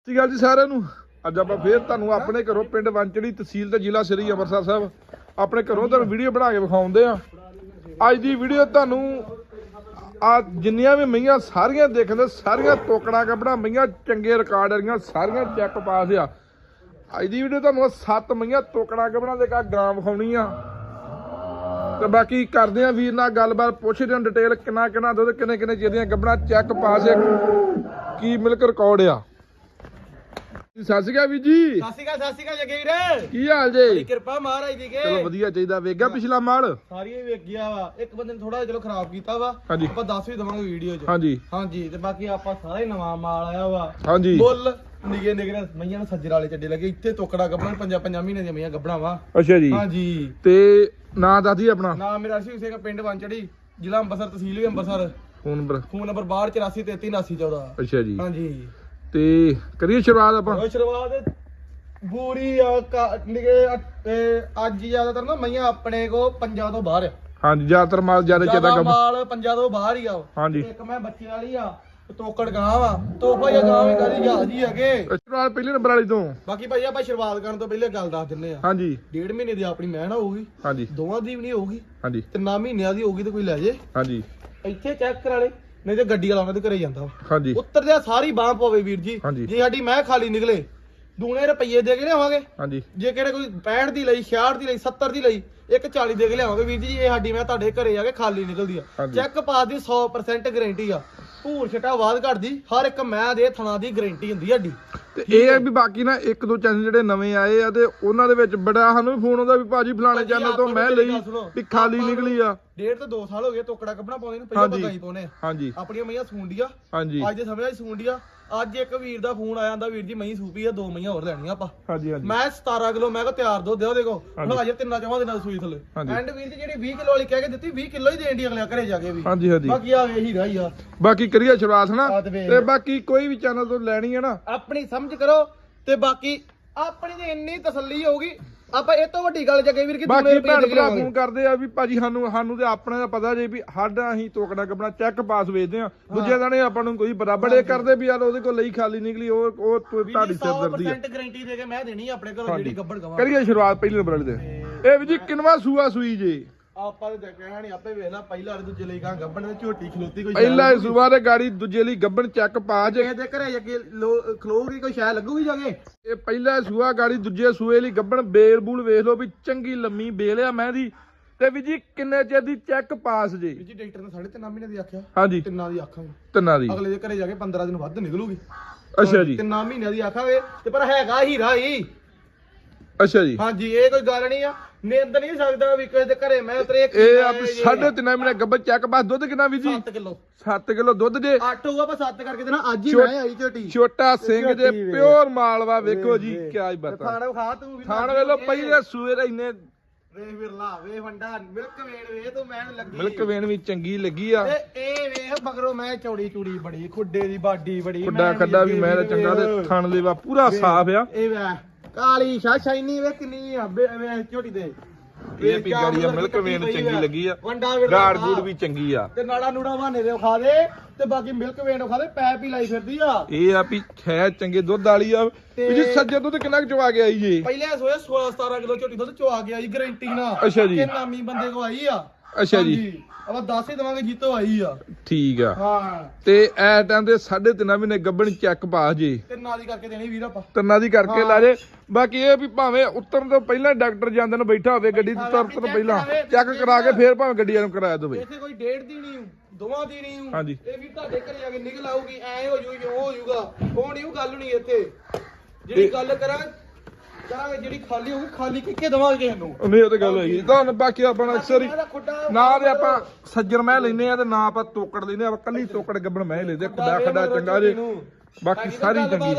ਸਤਿ ਸ਼੍ਰੀ ਅਕਾਲ ਜੀ ਸਾਰਿਆਂ ਨੂੰ। ਅੱਜ ਆਪਾਂ ਫੇਰ ਤੁਹਾਨੂੰ ਆਪਣੇ ਘਰੋਂ ਪਿੰਡ ਵੰਚੜੀ ਤਹਿਸੀਲ ਤੇ ਜ਼ਿਲ੍ਹਾ ਸ੍ਰੀ ਅੰਮ੍ਰਿਤਸਰ ਸਾਹਿਬ ਆਪਣੇ ਘਰੋਂ ਤੁਹਾਨੂੰ ਵੀਡੀਓ ਬਣਾ ਕੇ ਵਿਖਾਉਂਦੇ ਆ ਅੱਜ ਦੀ ਵੀਡੀਓ ਤੁਹਾਨੂੰ ਆ ਜਿੰਨੀਆਂ ਵੀ ਮਈਆਂ ਸਾਰੀਆਂ ਦੇਖਦੇ, ਸਾਰੀਆਂ ਤੋਕੜਾ ਕੱਪੜਾ, ਮਈਆਂ ਚੰਗੇ ਰਿਕਾਰਡ ਵਾਲੀਆਂ, ਸਾਰੀਆਂ ਚੈੱਕ ਪਾਸ ਆ। ਅੱਜ ਦੀ ਵੀਡੀਓ ਤੁਹਾਨੂੰ ਸੱਤ ਮਈਆਂ ਤੋਕੜਾ ਕੱਪੜਾ ਦੇ ਕਾ ਗਾਂ ਵਿਖਾਉਣੀ ਆ। ਤੇ ਬਾਕੀ ਕਰਦੇ ਆ ਵੀਰ ਨਾਲ ਗੱਲਬਾਤ ਪੁੱਛਦੇ ਹਾਂ ਡਿਟੇਲ ਕਿੰਨਾ ਕਿੰਨਾ ਦੁੱਧ ਕਿੰਨੇ ਕਿੰਨੇ ਚਿਹਦੀਆਂ ਗੱਬਣਾ ਚੈੱਕ ਪਾਸ ਹੈ ਕੀ ਮਿਲਕ ਰਿਕਾਰਡ ਆ। ਸਤਿ ਸ਼੍ਰੀ ਅਕਾਲ ਵੀਰ ਜੀ। ਸਤਿ ਸ਼੍ਰੀ ਅਕਾਲ ਸਤਿ ਸ਼੍ਰੀ ਅਕਾਲ ਜੱਗੇ ਵੀਰ ਕੀ ਹਾਲ ਬੜੀ ਜੇ ਕਿਰਪਾ ਮਹਾਰਾਜ ਦੀ ਕੇ। ਚਲੋ ਵਧੀਆ ਚਾਹੀਦਾ ਵੇਗਾ ਪਿਛਲਾ ਮਾਲ? ਸਾਰੀਆਂ ਵੇਖ ਗਿਆ ਵਾ। ਇੱਕ ਬੰਦੇ ਨੇ ਥੋੜਾ ਚਲੋ ਖਰਾਬ ਕੀਤਾ ਵਾ। ਆਪਾਂ ਦੱਸ ਵੀ ਦਵਾਂਗੇ ਵੀਡੀਓ 'ਚ। ਹਾਂਜੀ। ਹਾਂਜੀ ਤੇ ਬਾਕੀ ਆਪਾਂ ਸਾਰਾ ਹੀ ਨਵਾਂ ਮਾਲ ਆਇਆ ਵਾ। ਹਾਂਜੀ। ਮੁੱਲ ਨਿਗੇ ਨਿਗੇ ਮਈਆਂ ਨੂੰ ਸੱਜਰ ਵਾਲੇ ਚੱਡੇ ਲੱਗੇ। ਇੱਥੇ ਟੋਕੜਾ ਗੱਬਣਾ ਪੰਜਾਂ ਪੰਜਾਂ ਮਹੀਨੇ ਦੀਆਂ ਮਈਆਂ ਗੱਬਣਾ ਵਾ। ਅੱਛਾ ਜੀ। ਹਾਂਜੀ। ਤੇ ਨਾਂ ਦੱਸਦੀ ਆਪਣਾ? ਨਾਮ ਮੇਰਾ ਸੀ ਸਿੰਘ ਪਿੰਡ ਵੰਚੜੀ ਜ਼ਿਲ੍ਹਾ Amritsar tehsil Amritsar phone number. Phone number 62833914 ਅੱਛਾ ਜੀ। ਹਾਂਜੀ। ਤੇ ਕਰੀਏ ਸ਼ੁਰੂਆਤ ਆਪਾਂ। ਉਹ ਸ਼ੁਰੂਆਤ। ਬੂਰੀ ਆ ਕਾ- ਇਹ ਅੱਜ ਜ਼ਿਆਦਾਤਰ ਨਾ ਮਈਆਂ ਆਪਣੇ ਕੋ ਪੰਜਾਂ ਤੋਂ ਬਾਹਰ ਆ। ਹਾਂਜੀ ਜ਼ਿਆਦਾਤਰ ਮਾਲ ਜ਼ਿਆਦਾ ਜ਼ਿਆਦਾ ਕੰਮ? ਮਾਲ ਪੰਜਾਂ ਤੋਂ ਬਾਹਰ ਹੀ ਆ ਹਾਂਜੀ। ਇੱਕ ਮੈਂ ਬੱਚੇ ਵਾਲੀ ਆ ਤੋਕੜ ਗਾਂ ਵਾ ਤੋਪਾ ਜਾਂ ਗਾਂ ਵੀ ਕਾਦੀ ਜਹਾਜ਼ ਹੀ ਹੈਗੇ। ਸ਼ੁਰੂਆਤ ਪਹਿਲੇ ਨੰਬਰ ਵਾਲੀ ਤੋਂ। ਬਾਕੀ ਭਾਈ ਆਪਾਂ ਸ਼ੁਰੂਆਤ ਕਰਨ ਤੋਂ ਪਹਿਲੇ ਗੱਲ ਦੱਸ ਦਿੰਨੇ ਆ। ਹਾਂਜੀ। ਡੇਢ ਮਹੀਨੇ ਦੀ ਆਪਣੀ ਮਹਿਣਾ ਹੋਊਗੀ। ਹਾਂਜੀ। ਦੋਵਾਂ ਦੀ ਵੀ ਨਹੀਂ ਹੋਊਗੀ। ਹਾਂਜੀ। ਤੇ ਨਾ ਮਹੀਨਿਆਂ ਦੀ ਹੋਊਗੀ ਤੇ ਕੋਈ ਲੈ ਜੇ। ਹਾਂਜੀ। ਇੱਥੇ ਚੈੱਕ ਕਰਾ ਲੈ। ਨਹੀਂ ਤੇ ਗੱਡੀ ਵਾਲਾ ਉਹਨਾਂ ਦੇ ਘਰੇ ਜਾਂਦਾ ਵਾ। ਹਾਂਜੀ। ਉੱਤਰ ਦੇ ਸਾਰੀ ਬਾਹ ਪਵੇ ਵੀਰ ਜੀ। ਹਾਂਜੀ। ਜੇ ਸਾਡੀ ਮੈਂ ਖਾਲੀ ਨਿਕਲੇ ਦੂਣੇ ਰੁਪਈਏ ਦੇ ਕੇ ਲਿਆਵਾਂਗੇ। ਹਾਂਜੀ। ਜੇ ਕਿਹੜੇ ਕੋਈ 65 ਦੀ ਲਈ 66 ਦੀ ਲਈ 70 ਦੀ ਲਈ ਇੱਕ 40 ਦੇ ਕੇ ਲਿਆਵਾਂਗੇ ਵੀਰ ਜੀ। ਇਹ ਸਾਡੀ ਮੈਂ ਤੁਹਾਡੇ ਘਰੇ ਆ ਕੇ ਖਾਲੀ ਨਿਕਲਦੀ ਆ। ਹਾਂਜੀ। ਚੈੱਕ ਪਾਸ ਦੀ 100% ਗਾਰੰਟੀ ਆ। ਭੂਰ ਛਟਾ ਬਾਦ ਘਟਦੀ ਹਰ ਇੱਕ ਮੈਂ ਦੇ ਥਣਾ ਦੀ ਗਾਰੰਟੀ ਹੁੰਦੀ ਆ ਸਾਡੀ ਤੇ ਇਹ ਹੈ ਵੀ ਬਾਕੀ ਨਾ ਇੱਕ ਦੋ ਚੈਨਲ ਜਿਹੜੇ ਨਵੇਂ ਆਏ ਆ ਤੇ ਉਹਨਾਂ ਦੇ ਵਿੱਚ ਬੜਾ ਸਾਨੂੰ ਵੀ ਫੋਨ ਆਉਂਦਾ ਵੀ ਭਾਜੀ ਫਲਾਣੇ ਚੈਨਲ ਤੋਂ ਮੈਂ ਲਈ। ਵੀ ਖਾਲੀ ਨਿਕਲੀ ਆ। ਡੇਢ ਤੋਂ 2 ਸਾਲ ਹੋ ਗਏ ਟੋਕੜਾ ਕੱਪੜਾ ਪਾਉਂਦੇ ਨੂੰ ਪਹਿਲਾਂ। ਪਕਾਈ ਪਾਉਨੇ ਆ। ਹਾਂਜੀ। ਆਪਣੀਆਂ ਮਈਆਂ ਸੂੰਡੀਆਂ ਹਾਂਜੀ। ਅੱਜ ਦੇ ਸਮੇਂ 'ਚ ਸੂੰਡੀਆਂ ਅੱਜ ਇੱਕ ਵੀਰ ਦਾ ਫੋਨ ਆਇਆ ਆਂਦਾ ਵੀਰ ਜੀ ਮਈ ਸੂਪੀ ਆ ਦੋ ਮਈਆਂ ਹੋਰ ਲੈਣੀਆਂ ਆਪਾਂ। ਹਾਂਜੀ ਹਾਂਜੀ। ਮੈਂ 17 ਕਿਲੋ ਮੈਂ ਕੋ ਤਿਆਰ ਦੋ ਦਿਓ ਦੇਖੋ। ਹੁਣ ਅਜੇ ਤਿੰਨਾਂ ਚਵਾਂ ਦਿਨਾਂ ਦੀ ਸੂਈ ਥੱਲੇ। ਐਂਡ ਵੀਰ ਜੀ ਜਿਹੜੀ 20 ਕਿਲੋ ਵਾਲੀ ਕਹਿ ਕੇ ਦਿੱਤੀ 20 ਕਿਲੋ ਹੀ ਦੇਣ ਦੀ ਅਗਲੇ ਘਰੇ ਜਾ ਕੇ ਵੀ। ਹਾਂਜੀ ਹਾਂਜੀ। ਬਾਕੀ ਆ ਵੇ ਹੀਰਾ ਹੀ ਆ। ਬਾਕੀ ਕਰੀਏ ਸ਼ੁਰੂਆਤ ਹਨਾ। ਤੇ ਬਾਕੀ ਕੋਈ ਵੀ ਚੈਨਲ ਤੋਂ ਲੈਣੀ ਹੈ ਨਾ। ਆਪਣੀ ਸਮਝ ਕਰੋ ਤੇ ਬਾਕੀ ਆਪਣੀ ਤੇ ਇੰਨੀ ਤਸੱਲੀ ਹੋਊਗੀ ਆਪਾਂ ਇਹ ਤੋਂ ਵੱਡੀ ਗੱਲ ਜੱਗੇ ਵੀਰ ਕਿ ਬਾਕੀ ਰੁਪਏ ਭੈਣ ਭਰਾ। ਫੋਨ ਕਰਦੇ ਆ ਵੀ ਭਾਜੀ ਸਾਨੂੰ ਸਾਨੂੰ ਤੇ ਆਪਣੇ ਦਾ ਪਤਾ ਜੇ ਵੀ ਸਾਡਾ ਅਸੀਂ ਤੋਕੜਾ ਕੱਪੜਾ ਚੈੱਕ ਪਾਸ ਵੇਚਦੇ ਆ। ਦੂਜੇ ਦਾ ਨਹੀਂ ਆਪਾਂ ਨੂੰ ਕੋਈ ਪਤਾ ਬੜੇ ਕਰਦੇ ਵੀ ਯਾਰ ਉਹਦੇ ਕੋਲ ਲਈ ਖਾਲੀ ਨਿਕਲੀ ਉਹ ਉਹ ਤੁਹਾਡੀ ਸਿਰਦਰਦੀ ਆ। 100% ਗਾਰੰਟੀ ਦੇ ਕੇ ਮੈਂ ਦੇਣੀ ਆਪਣੇ ਘਰੋਂ। ਜਿਹੜੀ ਗੱਬੜ ਗਵਾ। ਕਰੀਏ ਸ਼ੁਰੂਆਤ ਪਹਿਲੀ ਨੰਬਰ ਵਾਲੀ ਤੇ ਇਹ ਵੀ ਜੀ ਕਿੰਨਵਾ ਸੂਆ ਸੂਈ ਜੇ। ਆਪਾਂ ਤੇ ਕਹਿਣਾ ਨਹੀਂ ਆਪੇ ਵੇਖ ਲੈ ਪਹਿਲਾ ਵਾਲੇ ਦੂਜੇ ਲਈ ਕਾਂ ਗੱਬੜ ਨੇ ਝੋਟੀ ਖਲੋਤੀ ਕੋਈ ਪਹਿਲਾ ਸੂਆ ਦੇ ਗਾੜੀ ਦੂਜੇ ਲਈ ਗੱਬਣ ਚੈੱਕ ਪਾ ਜੇ। ਕਿਸੇ ਦੇ ਘਰੇ ਅੱਗੇ ਲੋ- ਖਲੋਗੀ ਕੋਈ ਸ਼ਾਇ ਲੱਗੂਗੀ ਜਾ ਕੇ? ਇਹ ਪਹਿਲਾ ਸੂਆ ਗਾੜੀ ਦੂਜੇ ਸੂਏ ਲਈ ਗੱਬਣ ਬੇਲ ਬੂਲ ਵੇਖ ਲਓ ਵੀ ਚੰਗੀ ਲੰਮੀ ਬੇਲ ਆ ਮੈਂ ਦੀ ਤੇ ਵੀ ਜੀ ਕਿੰਨੇ ਚਿਰ ਦੀ ਚੈੱਕ ਪਾਸ ਜੇ? ਡਾਕਟਰ ਨੇ ਮਹੀਨੇ ਦੀ ਆਖਿਆ। ਹਾਂਜੀ। ਤਿੰਨਾਂ ਦੀ ਆਖਾਂਗੇ। ਤਿੰਨਾਂ ਦੀ। ਅਗਲੇ ਦੇ ਘਰੇ ਜਾ ਕੇ 15 ਦਿਨ ਵੱਧ ਨਿਕਲੂਗੀ। ਅੱਛਾ ਜੀ। ਤਿੰਨਾਂ ਮਹੀਨਿਆਂ ਦੀ ਆਖਾਂਗੇ ਤੇ ਪਰ ਹੈਗਾ ਹੀਰਾ ਹੀ। ਅੱਛਾ ਜੀ। ਹਾਂਜੀ ਇਹ ਕੋਈ ਗੱਲ ਨਹੀਂ ਆ। ਨਿੰਦ ਨਹੀਂ ਸਕਦਾ ਵੀ ਕਿਸੇ ਦੇ ਘਰੇ ਮੈਂ ਉਤਰੇ ਇਹ ਆ ਵੀ ਸਾਢੇ ਤਿੰਨ ਮਹੀਨੇ ਗੱਬਣ ਚੈੱਕ ਪਾਸ ਦੁੱਧ ਕਿੰਨਾ ਵੀ ਜੀ? 7 ਕਿਲੋ। 7 ਕਿਲੋ ਦੁੱਧ ਜੇ। 8 ਹੋਊਗਾ ਪਰ 7 ਕਰਕੇ ਦੇਣਾ। ਅੱਜ ਹੀ ਮੈਂ ਆਈ ਝੋਟੀ। ਛੋਟਾ ਸਿੰਘ ਵੇਖ। ਪਿਓਰ ਮਾਲਵਾ ਵੇਖੋ ਜੀ ਵੇਖ। ਕੀ ਬਤਾ। ਥਾਣਾ ਖਾ ਤੂੰ ਵੀ ਥਾਣ ਵੇਲੋ ਪਹਿਲੇ ਸੂਏ ਦੇ ਇੰਨੇ ਵੇ ਵਿਰਲਾ ਵੇ ਵੰਡਾ ਮਿਲਕ ਵੇਣ ਵੇ ਤੂੰ ਮੈਂ ਲੱਗੀ। ਮਿਲਕ ਵੇਣ ਵੀ ਚੰਗੀ ਲੱਗੀ ਆ। ਤੇ ਇਹ ਵੇਖ ਮਗਰੋਂ ਮੈਂ ਚੌੜੀ ਚੂੜੀ ਬੜੀ ਖੁੱਡੇ ਦੀ ਬਾਡੀ ਬੜੀ ਖੁੱਡਾ ਖੱਡਾ ਵੀ ਮੈਂ ਵੇਖ। ਚੰਗਾ ਤੇ ਥਣ ਲੇਵਾ ਪੂਰਾ ਸਾਫ਼ ਆ। ਇਹ ਵੇ। ਕਾਲੀ ਸ਼ਾ ਸ਼ਾਈਨੀ ਵੇ ਕਿੰਨੀ ਆ ਬੇ- ਵੇ ਝੋਟੀ ਦੇ ਇਹ ਵੀ ਗਾੜੀ ਆ ਮਿਲਕ ਵੇਣ ਚੰਗੀ ਲੱਗੀ ਆ। ਵੰਡਾ ਗਾੜ। ਗੂੜ ਵੀ ਚੰਗੀ ਆ। ਤੇ ਨਾੜਾ ਨੂੜਾ ਬਹਾਨੇ ਦੇ ਖਾ ਦੇ ਤੇ ਬਾਕੀ ਮਿਲਕ ਵੇਣ ਖਾ ਦੇ ਪੈਪ ਹੀ ਲਾਈ ਫਿਰਦੀ ਆ। ਇਹ ਆ ਵੀ ਖੈ ਚੰਗੇ ਦੁੱਧ ਵਾਲੀ ਆ। ਵੀ ਜੀ ਸੱਜੇ ਦੁੱਧ ਕਿੰਨਾ ਕੁ ਚਵਾ ਕੇ ਆਈ ਜੀ ਪਹਿਲੇ ਸੋਏ 16 17 ਕਿਲੋ ਝੋਟੀ ਦੁੱਧ ਚਵਾ ਕੇ ਆਈ ਗਾਰੰਟੀ ਨਾਲ। ਅੱਛਾ ਜੀ। ਨਾਮੀ ਬੰਦੇ ਕੋ ਆਈ ਆ। ਅੱਛਾ ਜੀ। ਆਪਾਂ ਦੱਸ ਹੀ ਦਵਾਂਗੇ ਜੀਤੋ ਆਈ ਆ। ਠੀਕ ਆ। ਹਾਂ। ਤੇ ਐ ਟਾਈਮ ਤੇ 3.5 ਮਹੀਨੇ ਗੱਬਣ ਚੈੱਕ ਪਾ ਜੇ। ਤੇ ਨਾਲ ਦੀ ਕਰਕੇ ਦੇਣੀ ਵੀਰ ਆਪਾਂ। ਤੰਨਾ ਦੀ ਕਰਕੇ ਲਾ ਜੇ। ਬਾਕੀ ਇਹ ਵੀ ਭਾਵੇਂ ਉਤਰਨ ਤੋਂ ਪਹਿਲਾਂ ਡਾਕਟਰ ਜਾਂਦੇ ਨੂੰ ਬੈਠਾ ਹੋਵੇ ਗੱਡੀ ਤੋਂ ਤੁਰਨ ਤੋਂ ਪਹਿਲਾਂ ਚੈੱਕ ਕਰਾ ਕੇ ਫੇਰ ਭਾਵੇਂ ਗੱਡੀ ਨੂੰ ਕਰਾਇਆ ਦੇਵੇ। ਇੱਥੇ ਕੋਈ ਡੇਢ ਦੀ ਨਹੀਂ ਦੋਵਾਂ ਦੀ ਨਹੀਂ। ਹਾਂਜੀ। ਇਹ ਵੀ ਤੁਹਾਡੇ ਘਰੇ ਆ ਕੇ ਨਿਕਲ ਆਊਗੀ ਐ ਹੋ ਜੂ ਉਹ ਹੋ ਜੂਗਾ। ਉਹ ਨਹੀਂ ਉਹ ਗੱਲ ਨਹੀਂ ਇੱਥੇ। ਜਿਹੜੀ ਗੱਲ ਕਰਾਂ ਕਰਾਂਗੇ ਜਿਹੜੀ ਖਾਲੀ ਹੋਊਗੀ ਖਾਲੀ ਕਿੱਕੇ ਦਵਾਂਗੇ ਕਿਸੇ ਨੂੰ ਨਹੀਂ ਉਹ ਤੇ ਗੱਲ ਹੋਈ ਤੁਹਾਨੂੰ ਬਾਕੀ ਆਪਣਾ ਅਕਸਰ ਹੀ ਨਾ ਤੇ ਆਪਾਂ ਸੱਜਰ ਮੈਂ ਲੈਨੇ ਆ ਤੇ ਨਾ ਆਪਾਂ ਤੋਕੜ ਲੈਨੇ ਆ ਕੱਲੀ ਤੋਕੜ ਗੱਬਣ ਮੈਂ ਲੈਦੇ ਖੁੱਡਾ ਖੱਡਾ ਚੰਗਾ ਜੇ। ਬਾਕੀ ਸਾਰੀ ਚੰਗੀ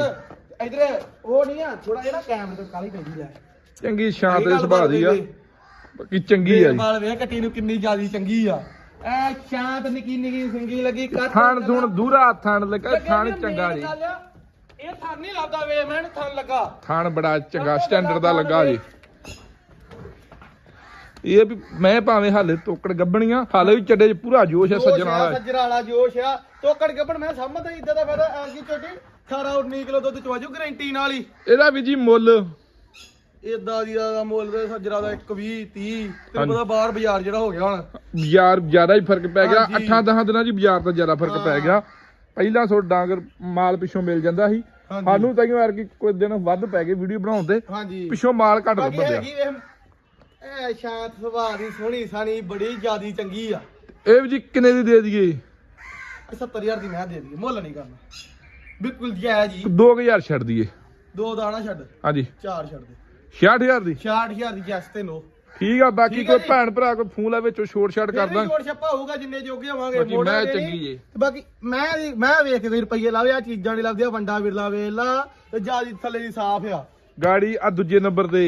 ਇਧਰ ਉਹ ਨਹੀਂ ਆ ਥੋੜਾ ਜਿਹਾ ਨਾ ਕੈਮਰੇ ਤੋਂ ਕਾਲੀ ਪੈਂਦੀ ਲੈ ਚੰਗੀ ਸ਼ਾਂਤ ਦੇ ਸੁਭਾਅ ਦੀ ਆ। ਬਾਕੀ ਚੰਗੀ ਆ ਜੀ। ਵਾਲ ਵੇਖ ਕੱਟੀ ਨੂੰ ਕਿੰਨੀ ਜਿਆਦੀ ਚੰਗੀ ਆ। ਐ ਸ਼ਾਂਤ ਨਿੱਕੀ ਨਿੱਕੀ ਸਿੰਗੀ ਲੱਗੀ ਕੱਟ ਥਣ ਥੁਣ ਦੂਰਾ ਥਣ ਲੱਗਾ ਥਣ ਚੰਗਾ ਜੀ। ਆ, ਇਹ ਨਹੀਂ ਲੱਗਦਾ ਵੇ ਮੈਂ ਥਣ ਲੱਗਾ। ਥਣ ਬੜਾ ਚੰਗਾ ਸਟੈਂਡਰਡ ਦਾ ਲੱਗਾ ਜੀ। ਇਹ ਵੀ ਮੈਂ ਭਾਵੇਂ ਹਾਲੇ ਤੋਕੜ ਗੱਬਣੀਆਂ ਹਾਲੇ ਵੀ ਚੱਡੇ 'ਚ ਪੂਰਾ ਜੋਸ਼ ਹੈ ਸੱਜਣ ਵਾਲਾ। ਸੱਜਣ ਵਾਲਾ ਜੋਸ਼ ਆ। ਤੋਕੜ ਗੱਬਣ ਮੈਂ ਸਮਝਦਾ ਇਦਾਂ ਦਾ ਫਾਇਦਾ ਐਂਗੀ ਛੋਟੀ 18 19 ਕਿਲੋ ਦੁੱਧ ਚਵਾਜੋ ਗਾਰੰਟੀ ਨਾਲ ਹੀ। ਇਹਦਾ ਵੀ ਜੀ ਮੁੱਲ। ਇਦਾਂ ਦੀ ਦਾ ਮੁੱਲ ਦੇ ਸੱਜਰਾ ਦਾ 1 20 30 ਹਾਂਜੀ। ਤੈਨੂੰ ਪਤਾ ਬਾਹਰ ਬਾਜ਼ਾਰ ਜਿਹੜਾ ਹੋ ਗਿਆ ਹੁਣ। ਬਾਜ਼ਾਰ ਜ਼ਿਆਦਾ ਹੀ ਫ਼ਰਕ ਪੈ ਗਿਆ। ਹਾਂਜੀ। 8-10 ਦਿਨਾਂ 'ਚ ਬਾਜ਼ਾਰ ਦਾ ਜ਼ਿਆਦਾ ਫ਼ਰਕ ਪੈ। ਗਿਆ। ਪਹਿਲਾਂ ਸੋ ਡਾਂਗਰ ਮਾਲ ਪਿੱਛੋਂ ਮਿਲ ਜਾਂਦਾ ਸੀ। ਸਾਨੂੰ ਤਾਂ ਯਾਰ ਕਿ ਕੋਈ ਦਿਨ ਵੱਧ ਪੈ ਗਏ ਵੀਡੀਓ ਬਣਾਉਣ ਤੇ ਹਾਂਜੀ। ਪਿੱਛੋਂ ਮਾਲ ਘੱਟ ਬਾਕੀ ਲੱਭਦਿਆ ਹੈਗੀ ਵੇਖ ਐ ਸ਼ਾਂਤ ਸੁਭਾਅ ਦੀ ਸੋਹਣੀ ਸਾਨੀ ਬੜੀ ਜਿਆਦੀ ਚੰਗੀ ਆ। ਇਹ ਵੀ ਜੀ ਕਿੰਨੇ ਦੀ ਦੇ ਦਈਏ? 70000 ਦੀ ਮੈਂ ਦੇ ਦਈਏ ਮੁੱਲ ਨਹੀਂ ਕਰਨਾ। ਬਿਲਕੁਲ ਜਾਇਜ਼ ਜੀ। 2000 ਛੱਡ ਦਈਏ। ਦੋ ਦਾਣਾ ਛੱਡ ਹਾਂਜੀ। ਚਾਰ ਛੱਡ ਦੇ। 66000 ਦੀ? 66000 ਦੀ ਜੈਸ ਤੇ ਨੋ ਠੀਕ ਆ ਬਾਕੀ ਠੀਕ ਆ ਕੋਈ ਜੀ। ਭੈਣ ਭਰਾ ਕੋਈ ਫੋਨ ਲਾ ਵਿੱਚੋਂ ਛੋਟ ਛਾਟ ਕਰ ਵੀ ਦਾਂਗੇ ਜੋੜ ਛੱਪਾ ਹੋਊਗਾ ਜਿੰਨੇ ਜੋਗੇ ਹੋਵਾਂਗੇ ਬਾਕੀ ਮੈਂ। ਚੰਗੀ ਜੇ। ਤੇ ਬਾਕੀ ਮੈਂ ਮੈਂ ਵੇਖ ਕੇ ਕੋਈ ਰੁਪਈਏ ਲਾਵੇ ਆ ਚੀਜ਼ਾਂ ਨਹੀਂ ਲੱਭਦੀਆਂ ਵੰਡਾ ਵਿਰਲਾ ਵੇਲਾ ਤੇ ਜਿਆਦੀ ਥੱਲੇ ਦੀ ਸਾਫ਼ ਆ ਗਾੜੀ ਆ ਦੂਜੇ ਨੰਬਰ ਤੇ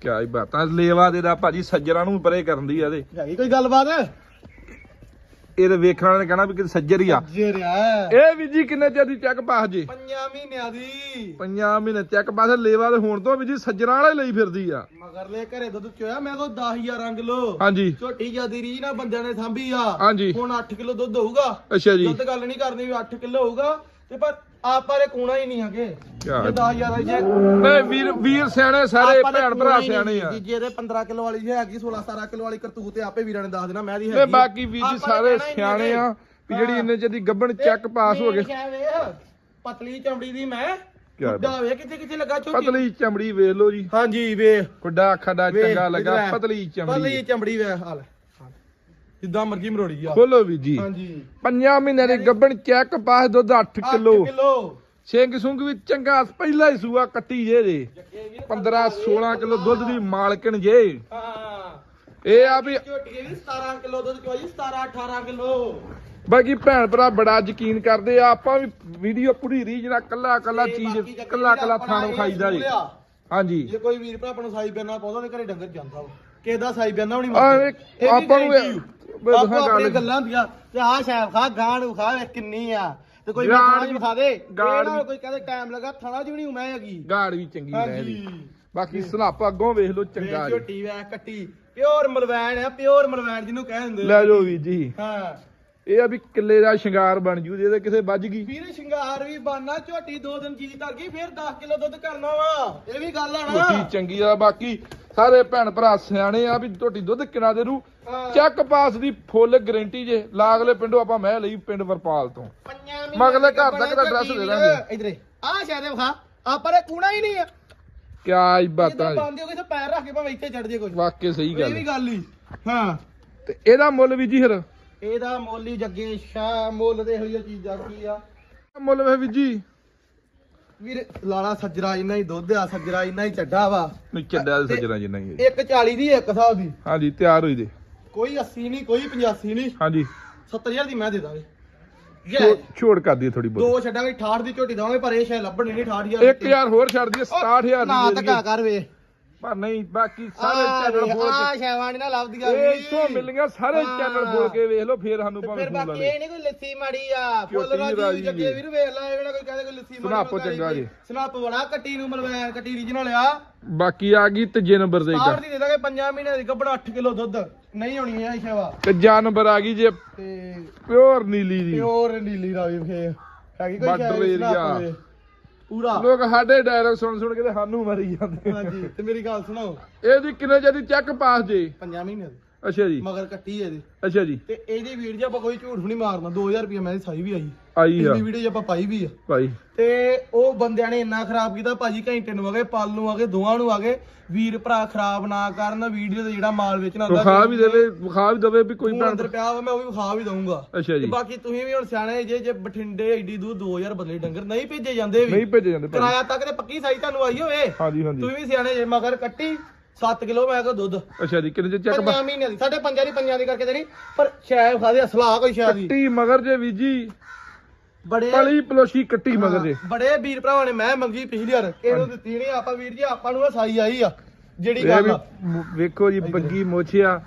ਕਿਆ ਹੀ ਬਾਤਾਂ ਲੇਵਾ ਦੇ ਦਾ ਭਾਜੀ ਸੱਜਰਾਂ ਨੂੰ ਪਰੇ ਕਰਨ ਦੀ ਆ ਇਹਦੇ ਹੈਗੀ ਕੋਈ ਗੱਲਬਾਤ ਇਹਦੇ ਵੇਖਣ ਵਾਲੇ ਨੇ ਕਹਿਣਾ ਵੀ ਕਿ ਸੱਜਰ ਹੀ ਆ। ਜੇਰਿਆ ਇਹ ਵੀ ਜੀ ਕਿੰਨੇ ਚਿਰ ਦੀ ਚੈੱਕ ਪਾਸ ਜੀ? ਪੰਜਾਂ ਮਹੀਨਿਆਂ ਦੀ। ਪੰਜਾਂ ਮਹੀਨੇ ਚੈੱਕ ਪਾਸ ਲੇਵਾ ਦੇ ਹੋਣ ਤੋਂ ਵੀ ਜੀ ਸੱਜਰਾਂ ਵਾਲੇ ਲਈ ਫਿਰਦੀ ਆ। ਮਗਰਲੇ ਘਰੇ ਦੁੱਧ ਚੋਇਆ ਮੈਂ ਕੋ 10000 ਕਿਲੋ ਹਾਂਜੀ। ਝੋਟੀ ਜਿਆਦੀ ਰੀ ਨਾ ਬੰਦਿਆਂ ਨੇ ਸਾਂਭੀ ਆ। ਹਾਂਜੀ। ਹੁਣ 8 ਕਿਲੋ ਦੁੱਧ ਹੋਊਗਾ। ਅੱਛਾ ਜੀ। ਦੁੱਧ ਗੱਲ ਨਹੀਂ ਕਰਨੀ ਵੀ 8 ਕਿਲੋ ਹੋਊਗਾ। ਤੇ ਪਰ ਆਪਾਂ ਦੇ ਕੋਣਾ ਹੀ ਨਹੀਂ ਹੈਗੇ। ਕਿਆ ਜੇ 10000 ਵਾਲੀ ਜੇ ਨਹੀਂ ਵੀਰ ਵੀਰ ਸਿਆਣੇ ਸਾਰੇ ਆਪਾਂ ਦੇ ਭੈਣ ਕੂਣਾ ਭਰਾ ਹੀ ਨਹੀਂ। ਸਿਆਣੇ ਆ। ਜੀ ਜਿਹਦੇ 15 ਕਿਲੋ ਵਾਲੀ ਜੇ ਹੈਗੀ 16 17 ਕਿਲੋ ਵਾਲੀ ਕਰਤੂਤ ਤੇ ਆਪੇ ਵੀਰਾਂ ਨੇ ਦੱਸ ਦੇਣਾ ਮੈਂ ਦੀ ਹੈਗੀ ਤੇ। ਬਾਕੀ ਵੀਰ ਜੀ ਆਪਾਂ ਨੇ ਸਾਰੇ ਕਹਿਣਾ ਹੀ ਨਹੀਂ ਸਿਆਣੇ ਆ ਵੀ ਜਿਹੜੀ। ਇੰਨੇ ਚਿਰ ਦੀ ਗੱਬਣ ਚੈੱਕ ਪਾਸ ਹੋ ਗਏ। ਪਤਲੀ ਚਮੜੀ ਦੀ ਮੈਂ। ਕਿਆ ਵੇ ਕਿੱਥੇ ਕਿੱਥੇ ਲੱਗਾ ਝੋਟੀ ਪਤਲੀ ਚਮੜੀ ਵੇਖ ਲਓ ਜੀ। ਹਾਂਜੀ ਵੇਖ। ਕੁੱਡਾ ਖੱਡਾ ਚੰਗਾ ਇੱਧਰ ਲੱਗਾ ਆ। ਪਤਲੀ ਚਮੜੀ। ਪਤਲੀ ਚਮੜੀ ਵੇਖ ਹਾਲ। ਜਿੱਦਾਂ ਮਰਜ਼ੀ ਮਰੋੜੀ ਆ। ਖੋਲੋ ਵੀ ਜੀ। ਹਾਂਜੀ। ਪੰਜਾਂ ਮਹੀਨੇ ਦੀ ਗੱਬਣ ਚੈੱਕ ਪਾਸ ਦੁੱਧ 8 8 ਕਿਲੋ। ਕਿਲੋ। ਸਿੰਘ ਸੁੰਗ ਵੀ ਚੰਗਾ ਪਹਿਲਾ ਹੀ ਸੂਆ ਕੱਟੀ ਜੇ ਦੇ 15 16 ਕਿਲੋ ਦੁੱਧ ਦੀ ਮਾਲਕਣ ਜੇ। ਹਾਂ। ਇਹ ਆ ਵੀ ਝੋਟੀ ਵੀ 17 ਕਿਲੋ ਦੁੱਧ ਚਵਾਈ 17 18 ਕਿਲੋ। ਬਾਕੀ ਭੈਣ ਭਰਾ ਬੜਾ ਯਕੀਨ ਕਰਦੇ ਆ ਆਪਾਂ ਵੀ ਵੀਡੀਓ ਪੂਰੀ ਰੀਜ ਨਾਲ ਕੱਲਾ ਕੱਲਾ ਚੀਜ਼ ਕੱਲਾ ਕੱਲਾ ਥਾਣ ਖਾਈਦਾ ਜੀ। ਹਾਂਜੀ। ਜੇ ਕੋਈ ਵੀਰ ਭਰਾ ਆਪਾਂ ਨੂੰ ਸਾਈ ਬਿਆਨਾ ਪਾਉਂਦਾ ਉਹਦੇ ਘਰੇ ਡੰਗਰ ਜਾਂਦਾ ਵਾ। ਕਿਸੇ ਦਾ ਸਾਈ ਬਿਆਨਾ ਵੀ ਆਪਾਂ ਨੂੰ ਆਪੋ ਦਿਖਾ ਗੱਲ। ਹੁੰਦੀਆਂ ਤੇ ਆਹ ਸ਼ੈਫ ਖਾ ਗਾਣ ਵਿਖਾ ਵੇ ਕਿੰਨੀ ਆ? ਤੇ ਕੋਈ ਗਾਣ ਥਾਣਾ ਵੀ- ਵਿਖਾ ਦੇ ਗਾਣ ਵੀ- ਕੋਈ ਕਹਿੰਦੇ ਟਾਈਮ ਲੱਗਾ ਥਾਣਾ ਵੀ ਨਹੀਂ ਮੈਂ ਹੈਗੀ। ਗਾੜ ਵੀ ਚੰਗੀ ਰਹਿ ਹਾਂਜੀ। ਦੀ ਬਾਕੀ ਸਨਾਪ ਅੱਗੋਂ ਵੇਖ ਲਓ ਚੰਗਾ ਜੀ। ਝੋਟੀ ਵੇ ਕੱਟੀ। ਪਿਓਰ ਮਲਵੈਣ ਆ ਪਿਓਰ ਮਲਵੈਣ ਜਿਹਨੂੰ ਕਹਿੰਦੇ ਲੈ ਜਾਓ ਵੀ ਜੀ। ਹਾਂ। ਇਹ ਆ ਵੀ ਕਿੱਲੇ ਦਾ ਸ਼ਿੰਗਾਰ ਬਣ ਜੂ ਜੇ ਤੇ ਕਿਸੇ ਵੱਜ ਗਈ। ਵੀਰ ਸ਼ਿੰਗਾਰ ਵੀ ਬਾਨਾ ਝੋਟੀ ਦੋ ਦਿਨ ਚੀਜ਼ ਧਰ ਗਈ ਫਿਰ 10 ਕਿਲੋ ਦੁੱਧ ਕਰਨਾ ਵਾ। ਇਹ ਵੀ ਗੱਲ ਆ ਝੋਟੀ ਨਾ ਚੰਗੀ ਆ ਬਾਕੀ ਸਾਰੇ ਭੈਣ ਭਰਾ ਸਿਆਣੇ ਆ ਵੀ ਝੋਟੀ ਦੁੱਧ ਕਿੰਨਾ ਦੇ ਰੂ। ਚੱਕ ਪਾਸ ਦੀ ਫੁੱਲ ਗਾਰੰਟੀ ਜੇ ਲਾਗਲੇ ਪਿੰਡੋਂ ਆਪਾਂ ਮੈਂ ਲਈ ਪਿੰਡ ਵਰਪਾਲ ਤੋਂ। ਪੰਜਾਂ ਮਗਰਲੇ ਘਰ ਤੱਕ ਦਾ address ਦੇ ਦਾਂਗੇ। ਇਧਰੇ ਆ ਸ਼ਾਇਦ ਵਿਖਾ ਆਪਾਂ ਨੇ ਕੂਣਾ ਹੀ ਨਹੀਂ ਆ। ਕਿਆ ਬਾਤਾਂ ਜੀ। ਬੰਦੇ ਹੋ ਪੈਰ ਰੱਖ ਕੇ ਭਾਵੇਂ ਇੱਥੇ ਚੜ ਜੇ ਕੁਝ ਵਾਕਿਆ ਸਹੀ ਇਹ ਗੱਲ ਵੀ ਹੈ। ਗੱਲ ਹੀ ਹਾਂ। ਤੇ ਇਹਦਾ ਮੁੱਲ ਵੀ ਜੀ ਫਿਰ? ਇਹਦਾ ਮੋਲੀ ਜੱਗੇ ਸ਼ਾ ਮੁੱਲ ਦੇ ਹੋਈ ਚੀਜ਼ਾਂ ਕੀ ਆ? ਮੁੱਲ ਵੇ ਵੀ ਜੀ। ਵੀਰ ਲਾਲਾ ਸੱਜਰਾ ਇੰਨਾ ਹੀ ਦੁੱਧ ਆ ਸੱਜਰਾ ਇੰਨਾ ਹੀ ਚੱਡਾ ਵਾ। ਨਹੀਂ ਚੱਡਿਆ ਤੇ ਸੱਜਣਾ ਜਿੰਨਾ ਹੀ ਹੈ। ਇੱਕ 40 ਦੀ ਇੱਕ ਹਿਸਾਬ ਦੀ। ਹਾਂਜੀ ਤਿਆਰ ਹੋਈ ਦੇ। ਕੋਈ 80 ਨਹੀਂ ਕੋਈ 85 ਨਹੀਂ। ਹਾਂਜੀ। 70000 ਦੀ ਮੈਂ ਦੇ ਦਾਂਗੇ। ਜੈ ਛੋੜ- ਛੋੜ ਕਰ ਦਈਏ ਥੋੜੀ ਦੋ ਬਹੁਤ ਛੱਡਾਂਗੇ 68 ਦੀ ਝੋਟੀ ਦਵਾਂਗੇ ਪਰ ਇਹ ਸ਼ਾਇਦ ਲੱਭਣ ਨਹੀਂ 68000 1000 ਹੋਰ ਛੱਡ ਦਈਏ 67000 ਨਾ ਦੀ ਦੇ ਧੱਕਾ ਦਈਏ ਕਰ ਵੇ। ਪਰ ਨਹੀਂ ਬਾਕੀ ਸਾਰੇ ਆ ਚੈਨਲ ਬੋਲ ਆ ਕੇ ਸ਼ੈਵਾਂ ਨੀ ਨਾ ਲੱਭਦੀਆਂ ਇਹ ਇੱਥੋਂ ਮਿਲੀਆਂ ਸਾਰੇ ਹਾਂ। ਚੈਨਲ ਬੋਲ ਕੇ ਵੇਖ ਲਓ ਫੇਰ ਸਾਨੂੰ ਤੇ ਭਾਵੇਂ ਫਿਰ ਫੋਨ ਬਾਕੀ ਇਹ ਨਹੀਂ ਕੋਈ ਲੱਸੀ ਮਾੜੀ ਆ ਫੁੱਲ ਰਾਜੀ ਜੱਗੇ। ਵੀਰ ਵੇਖ ਲੈ ਇਹ ਨਾ ਕੋਈ ਕਹਿੰਦੇ ਕੋਈ ਲੱਸੀ ਮਾੜੀ ਸਨਾਪ ਚੰਗਾ। ਜੀ। ਸਨਾਪ ਬੜਾ ਕੱਟੀ ਨੂੰ ਮਲਵੈਨ ਕੱਟੀ ਰੀਜਨਲ ਆ ਬਾਕੀ ਆ ਗਈ ਤੀਜੇ ਨੰਬਰ ਤੇ ਸਾਰ ਇੱਕ ਦੀ ਦੇ ਦਾਂਗੇ 5 ਮਹੀਨੇ ਦੀ ਗੱਬੜ 8 ਕਿਲੋ ਦੁੱਧ ਨਹੀਂ ਹੋਣੀ ਐ ਸ਼ੈਵਾ ਤੀਜਾ ਨੰਬਰ ਆ ਗਈ ਜੇ ਤੇ ਪਿਓਰ ਨੀਲੀ ਦੀ ਪਿਓਰ ਨੀਲੀ ਦਾ ਵੀ ਫੇ ਹੈਗੀ ਕੋਈ Border ਸ਼ਾਇਦ ਸਨਾਪ area। ਪੂਰਾ। ਲੋਕ ਸਾਡੇ ਡਾਇਲੌਗ ਸੁਣ ਸੁਣ ਕੇ ਤੇ ਸਾਨੂੰ ਮਰੀ ਜਾਂਦੇ। ਹਾਂਜੀ ਤੇ ਮੇਰੀ ਗੱਲ ਸੁਣੋ। ਇਹਦੀ ਕਿੰਨੇ ਜਦੀ ਚੈੱਕ ਪਾਸ ਜੇ? 5 ਮਹੀਨੇ ਦੀ। ਅੱਛਾ ਜੀ। ਮਗਰ ਕੱਟੀ ਇਹਦੀ। ਅੱਛਾ ਜੀ। ਤੇ ਇਹਦੀ ਵੀਡੀਓ 'ਚ ਆਪਾਂ ਕੋਈ ਝੂਠ ਨਹੀਂ ਮਾਰਨਾ 2000 ਰੁਪਏ ਮੈਂ ਸਾਈ ਵੀ ਆਈ। ਆਈ ਆ। ਪਿਛਲੀ ਵੀਡੀਓ 'ਚ ਆਪਾਂ ਪਾਈ ਵੀ ਆ। ਭਾਈ ਤੇ ਉਹ ਬੰਦਿਆਂ ਨੇ ਇੰਨਾ ਖਰਾਬ ਕੀਤਾ ਭਾਜੀ ਘੰਟੇ ਨੂੰ ਆ ਗਏ ਪਲ ਨੂੰ ਆ ਗਏ ਦੋਵਾਂ ਨੂੰ ਆ ਗਏ। ਵੀਰ ਭਰਾ ਖਰਾਬ ਨਾ ਕਰਨ ਵੀਡੀਓ ਤੇ ਜਿਹੜਾ ਮਾਲ ਵੇਚਣਾ ਹੁੰਦਾ ਵਿਖਾ ਵੀ ਦੇਵੇ ਵਿਖਾ ਵੀ ਦੇਵੇ ਵੀ ਕੋਈ ਕੋਈ ਭੈਣ ਅੰਦਰ ਪਿਆ ਵਾ ਮੈਂ ਉਹ ਵੀ ਵਿਖਾ ਵੀ ਦਊਂਗਾ। ਅੱਛਾ ਤੇ ਜੀ। ਬਾਕੀ ਤੁਸੀਂ ਵੀ ਹੁਣ ਸਿਆਣੇ ਜੇ ਜੇ ਬਠਿੰਡੇ ਏਡੀ ਦੂਰ 2000 ਬਦਲੇ ਡੰਗਰ ਨਹੀਂ ਭੇਜੇ ਜਾਂਦੇ ਵੀ। ਨਹੀਂ ਭੇਜੇ ਜਾਂਦੇ ਭਾਈ ਕਿਰਾਇਆ ਤੱਕ ਤੇ ਪੱਕੀ ਸਾਈ ਤੁਹਾਨੂੰ ਆਈ ਹੋਵੇ। ਹਾਂਜੀ ਹਾਂਜੀ। ਤੁਸੀਂ ਵੀ ਸਿਆਣੇ ਜੇ ਮਗਰ ਕੱਟੀ। 7 ਕਿਲੋ ਮੈਂ ਕੋ ਦੁੱਧ। ਅੱਛਾ ਜੀ ਕਿੰਨੇ ਚ ਚੈੱਕ ਪੰਜਾਂ ਮਹੀਨਿਆਂ ਦੀ ਸਾਡੇ ਪੰਜਾਂ ਦੀ ਪੰਜਾਂ ਦੀ ਕਰਕੇ ਨਹੀਂ ਪਰ ਸ਼ਾਇਦ ਖਾਦੇ ਅਸਲਾ ਕੋਈ ਸ਼ਾਇਦ ਦੀ। ਕੱਟੀ ਮਗਰ ਜੇ ਵੀ ਜੀ। ਬੜੇ ਪਲੀ ਪਲੋਸ਼ੀ ਕੱਟੀ ਮਗਰ ਜੇ। ਬੜੇ ਵੀਰ ਭਰਾਵਾਂ ਨੇ ਮੈਂ ਮੰਗੀ ਪਿਛਲੀ ਵਾਰ ਇਹਨੂੰ ਦਿੱਤੀ ਨਹੀਂ ਆਪਾਂ ਵੀਰ ਜੀ ਆਪਾਂ ਨੂੰ ਸਾਈ ਆਈ ਆ ਜਿਹੜੀ ਗੱਲ ਆ। ਵੇਖੋ ਜੀ ਬੱਗੀ ਮੋਛਿਆ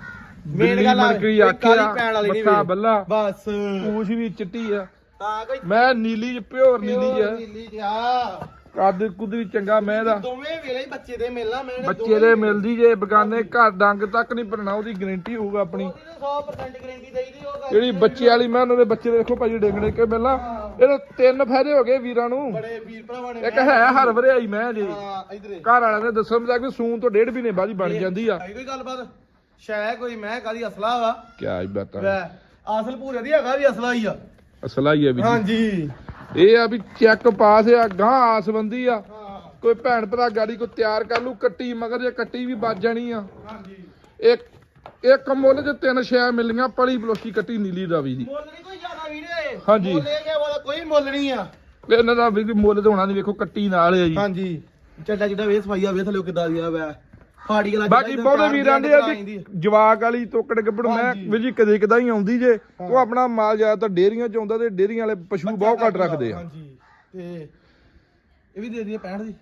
ਮੇਨ ਗੱਲ ਆ ਕੋਈ ਆਖਿਆ ਬੱਤਾ। ਬੱਲਾ। ਬਸ। ਪੂਛ ਵੀ ਚਿੱਟੀ ਆ। ਤਾਂ ਕੋਈ ਮੈਂ ਨੀਲੀ ਪਿਓਰ ਨੀਲੀ ਚ ਨੀਲੀ ਜਿਹਾ। ਕੱਦ ਕੁੱਦ ਵੀ ਚੰਗਾ ਮੈਂ ਦਾ ਦੋਵੇਂ ਵੇਲੇ ਹੀ ਬੱਚੇ ਦੇ ਮਿਲਣਾ ਮੈਂ ਬੱਚੇ ਦੇ ਮਿਲਦੀ ਜੇ ਬਗਾਨੇ ਘਰ ਡੰਗ ਤੱਕ ਨਹੀਂ ਭਰਨਾ ਉਹਦੀ ਗਾਰੰਟੀ ਹੋਊਗਾ ਆਪਣੀ। 100% ਗਾਰੰਟੀ ਦੇਈਦੀ ਉਹ ਜਿਹੜੀ ਬੱਚੇ ਵਾਲੀ ਮੈਂ ਉਹਨਾਂ ਦੇ ਬੱਚੇ ਦੇਖੋ ਭਾਜੀ ਡਿੰਗਣੇ ਕੇ ਮਿਲਣਾ ਇਹਦੇ ਤਿੰਨ ਫਾਇਦੇ ਹੋ ਗਏ ਵੀਰਾਂ ਨੂੰ। ਬੜੇ ਵੀਰ ਭਰਾਵਾਂ ਨੇ ਇੱਕ ਹੈ ਹਰ ਵਰਿਆਈ ਮੈਂ ਜੀ। ਘਰ ਵਾਲਿਆਂ ਨੇ ਦੱਸਣ ਮਜ਼ਾਕ ਵੀ ਸੂਨ ਤੋਂ ਡੇਢ ਮਹੀਨੇ ਬਾਅਦ ਹੀ ਬਣ ਜਾਂਦੀ ਆ। ਕੋਈ ਗੱਲਬਾਤ? ਸ਼ਾਇਦ ਕੋਈ ਮੈਂ ਕਾਦੀ ਅਸਲਾ ਵਾ? ਹੀ ਬਾਤਾਂ। ਅਸਲ ਪੂਰੇ ਦੀ ਹੈਗਾ ਵੀ ਅਸਲਾ ਹੀ ਆ। ਅਸਲਾ ਹੀ ਆ ਵੀ। ਹਾਂਜੀ। ਇਹ ਆ ਵੀ ਚੈੱਕ ਪਾਸ ਆ ਗਾਂ ਆਸਬੰਦੀ ਆ। ਕੋਈ ਭੈਣ ਭਰਾ ਗਾੜੀ ਕੋ ਤਿਆਰ ਕਰ ਲੂ ਕੱਟੀ ਮਗਰ ਜੇ ਕੱਟੀ ਵੀ ਵੱਜ ਜਾਣੀ ਆ। ਹਾਂਜੀ। ਇੱਕ ਇੱਕ ਮੁੱਲ ਚ ਤਿੰਨ ਛੇ ਮਿਲੀਆਂ ਪਲੀ ਬਲੋਚੀ ਕੱਟੀ ਨੀਲੀ ਰਾਵੀ ਦੀ ਮੁੱਲ ਨਹੀਂ ਕੋਈ ਜ਼ਿਆਦਾ ਵੀਰੇ। ਹਾਂਜੀ। ਮੁੱਲ ਇਹ ਕਿ ਉਹਦਾ ਕੋਈ ਮੁੱਲ ਨਹੀਂ ਆ। ਇਹਨਾਂ ਦਾ ਵੀ ਮੁੱਲ ਤੇ ਹੋਣਾ ਨਹੀਂ ਵੇਖੋ ਕੱਟੀ ਨਾਲ ਆ ਜੀ। ਹਾਂਜੀ। ਚੱਡਾ ਚੱਡਾ ਵੇ ਸਫਾਈਆ ਵੇ ਥਲੇ ਕਿਦਾਂ ਦੀ ਆ ਵੈ। ਫਾੜੀ ਗਲਾ ਬਾਕੀ ਬਹੁਤੇ ਵੀਰ ਆਂਦੇ ਆ। ਵੀ ਜਵਾਕ ਵਾਲੀ ਤੋਕੜ ਗੱਬੜ ਮੈਂ। ਵੀ ਜੀ ਕਦੇ ਕਦਾ ਹੀ ਆਉਂਦੀ ਜੇ ਉਹ ਆਪਣਾ ਮਾਲ ਜ਼ਿਆਦਾਤਰ ਡੇਰੀਆਂ ਚ ਆਉਂਦਾ ਤੇ ਡੇਰੀਆਂ ਵਾਲੇ ਪਸ਼ੂ ਬਹੁਤ ਘੱਟ ਰੱਖਦੇ ਆ। ਹਾਂਜੀ ਤੇ ਇਹ ਵੀ ਦੇ ਦਈਏ 65 ਦੀ।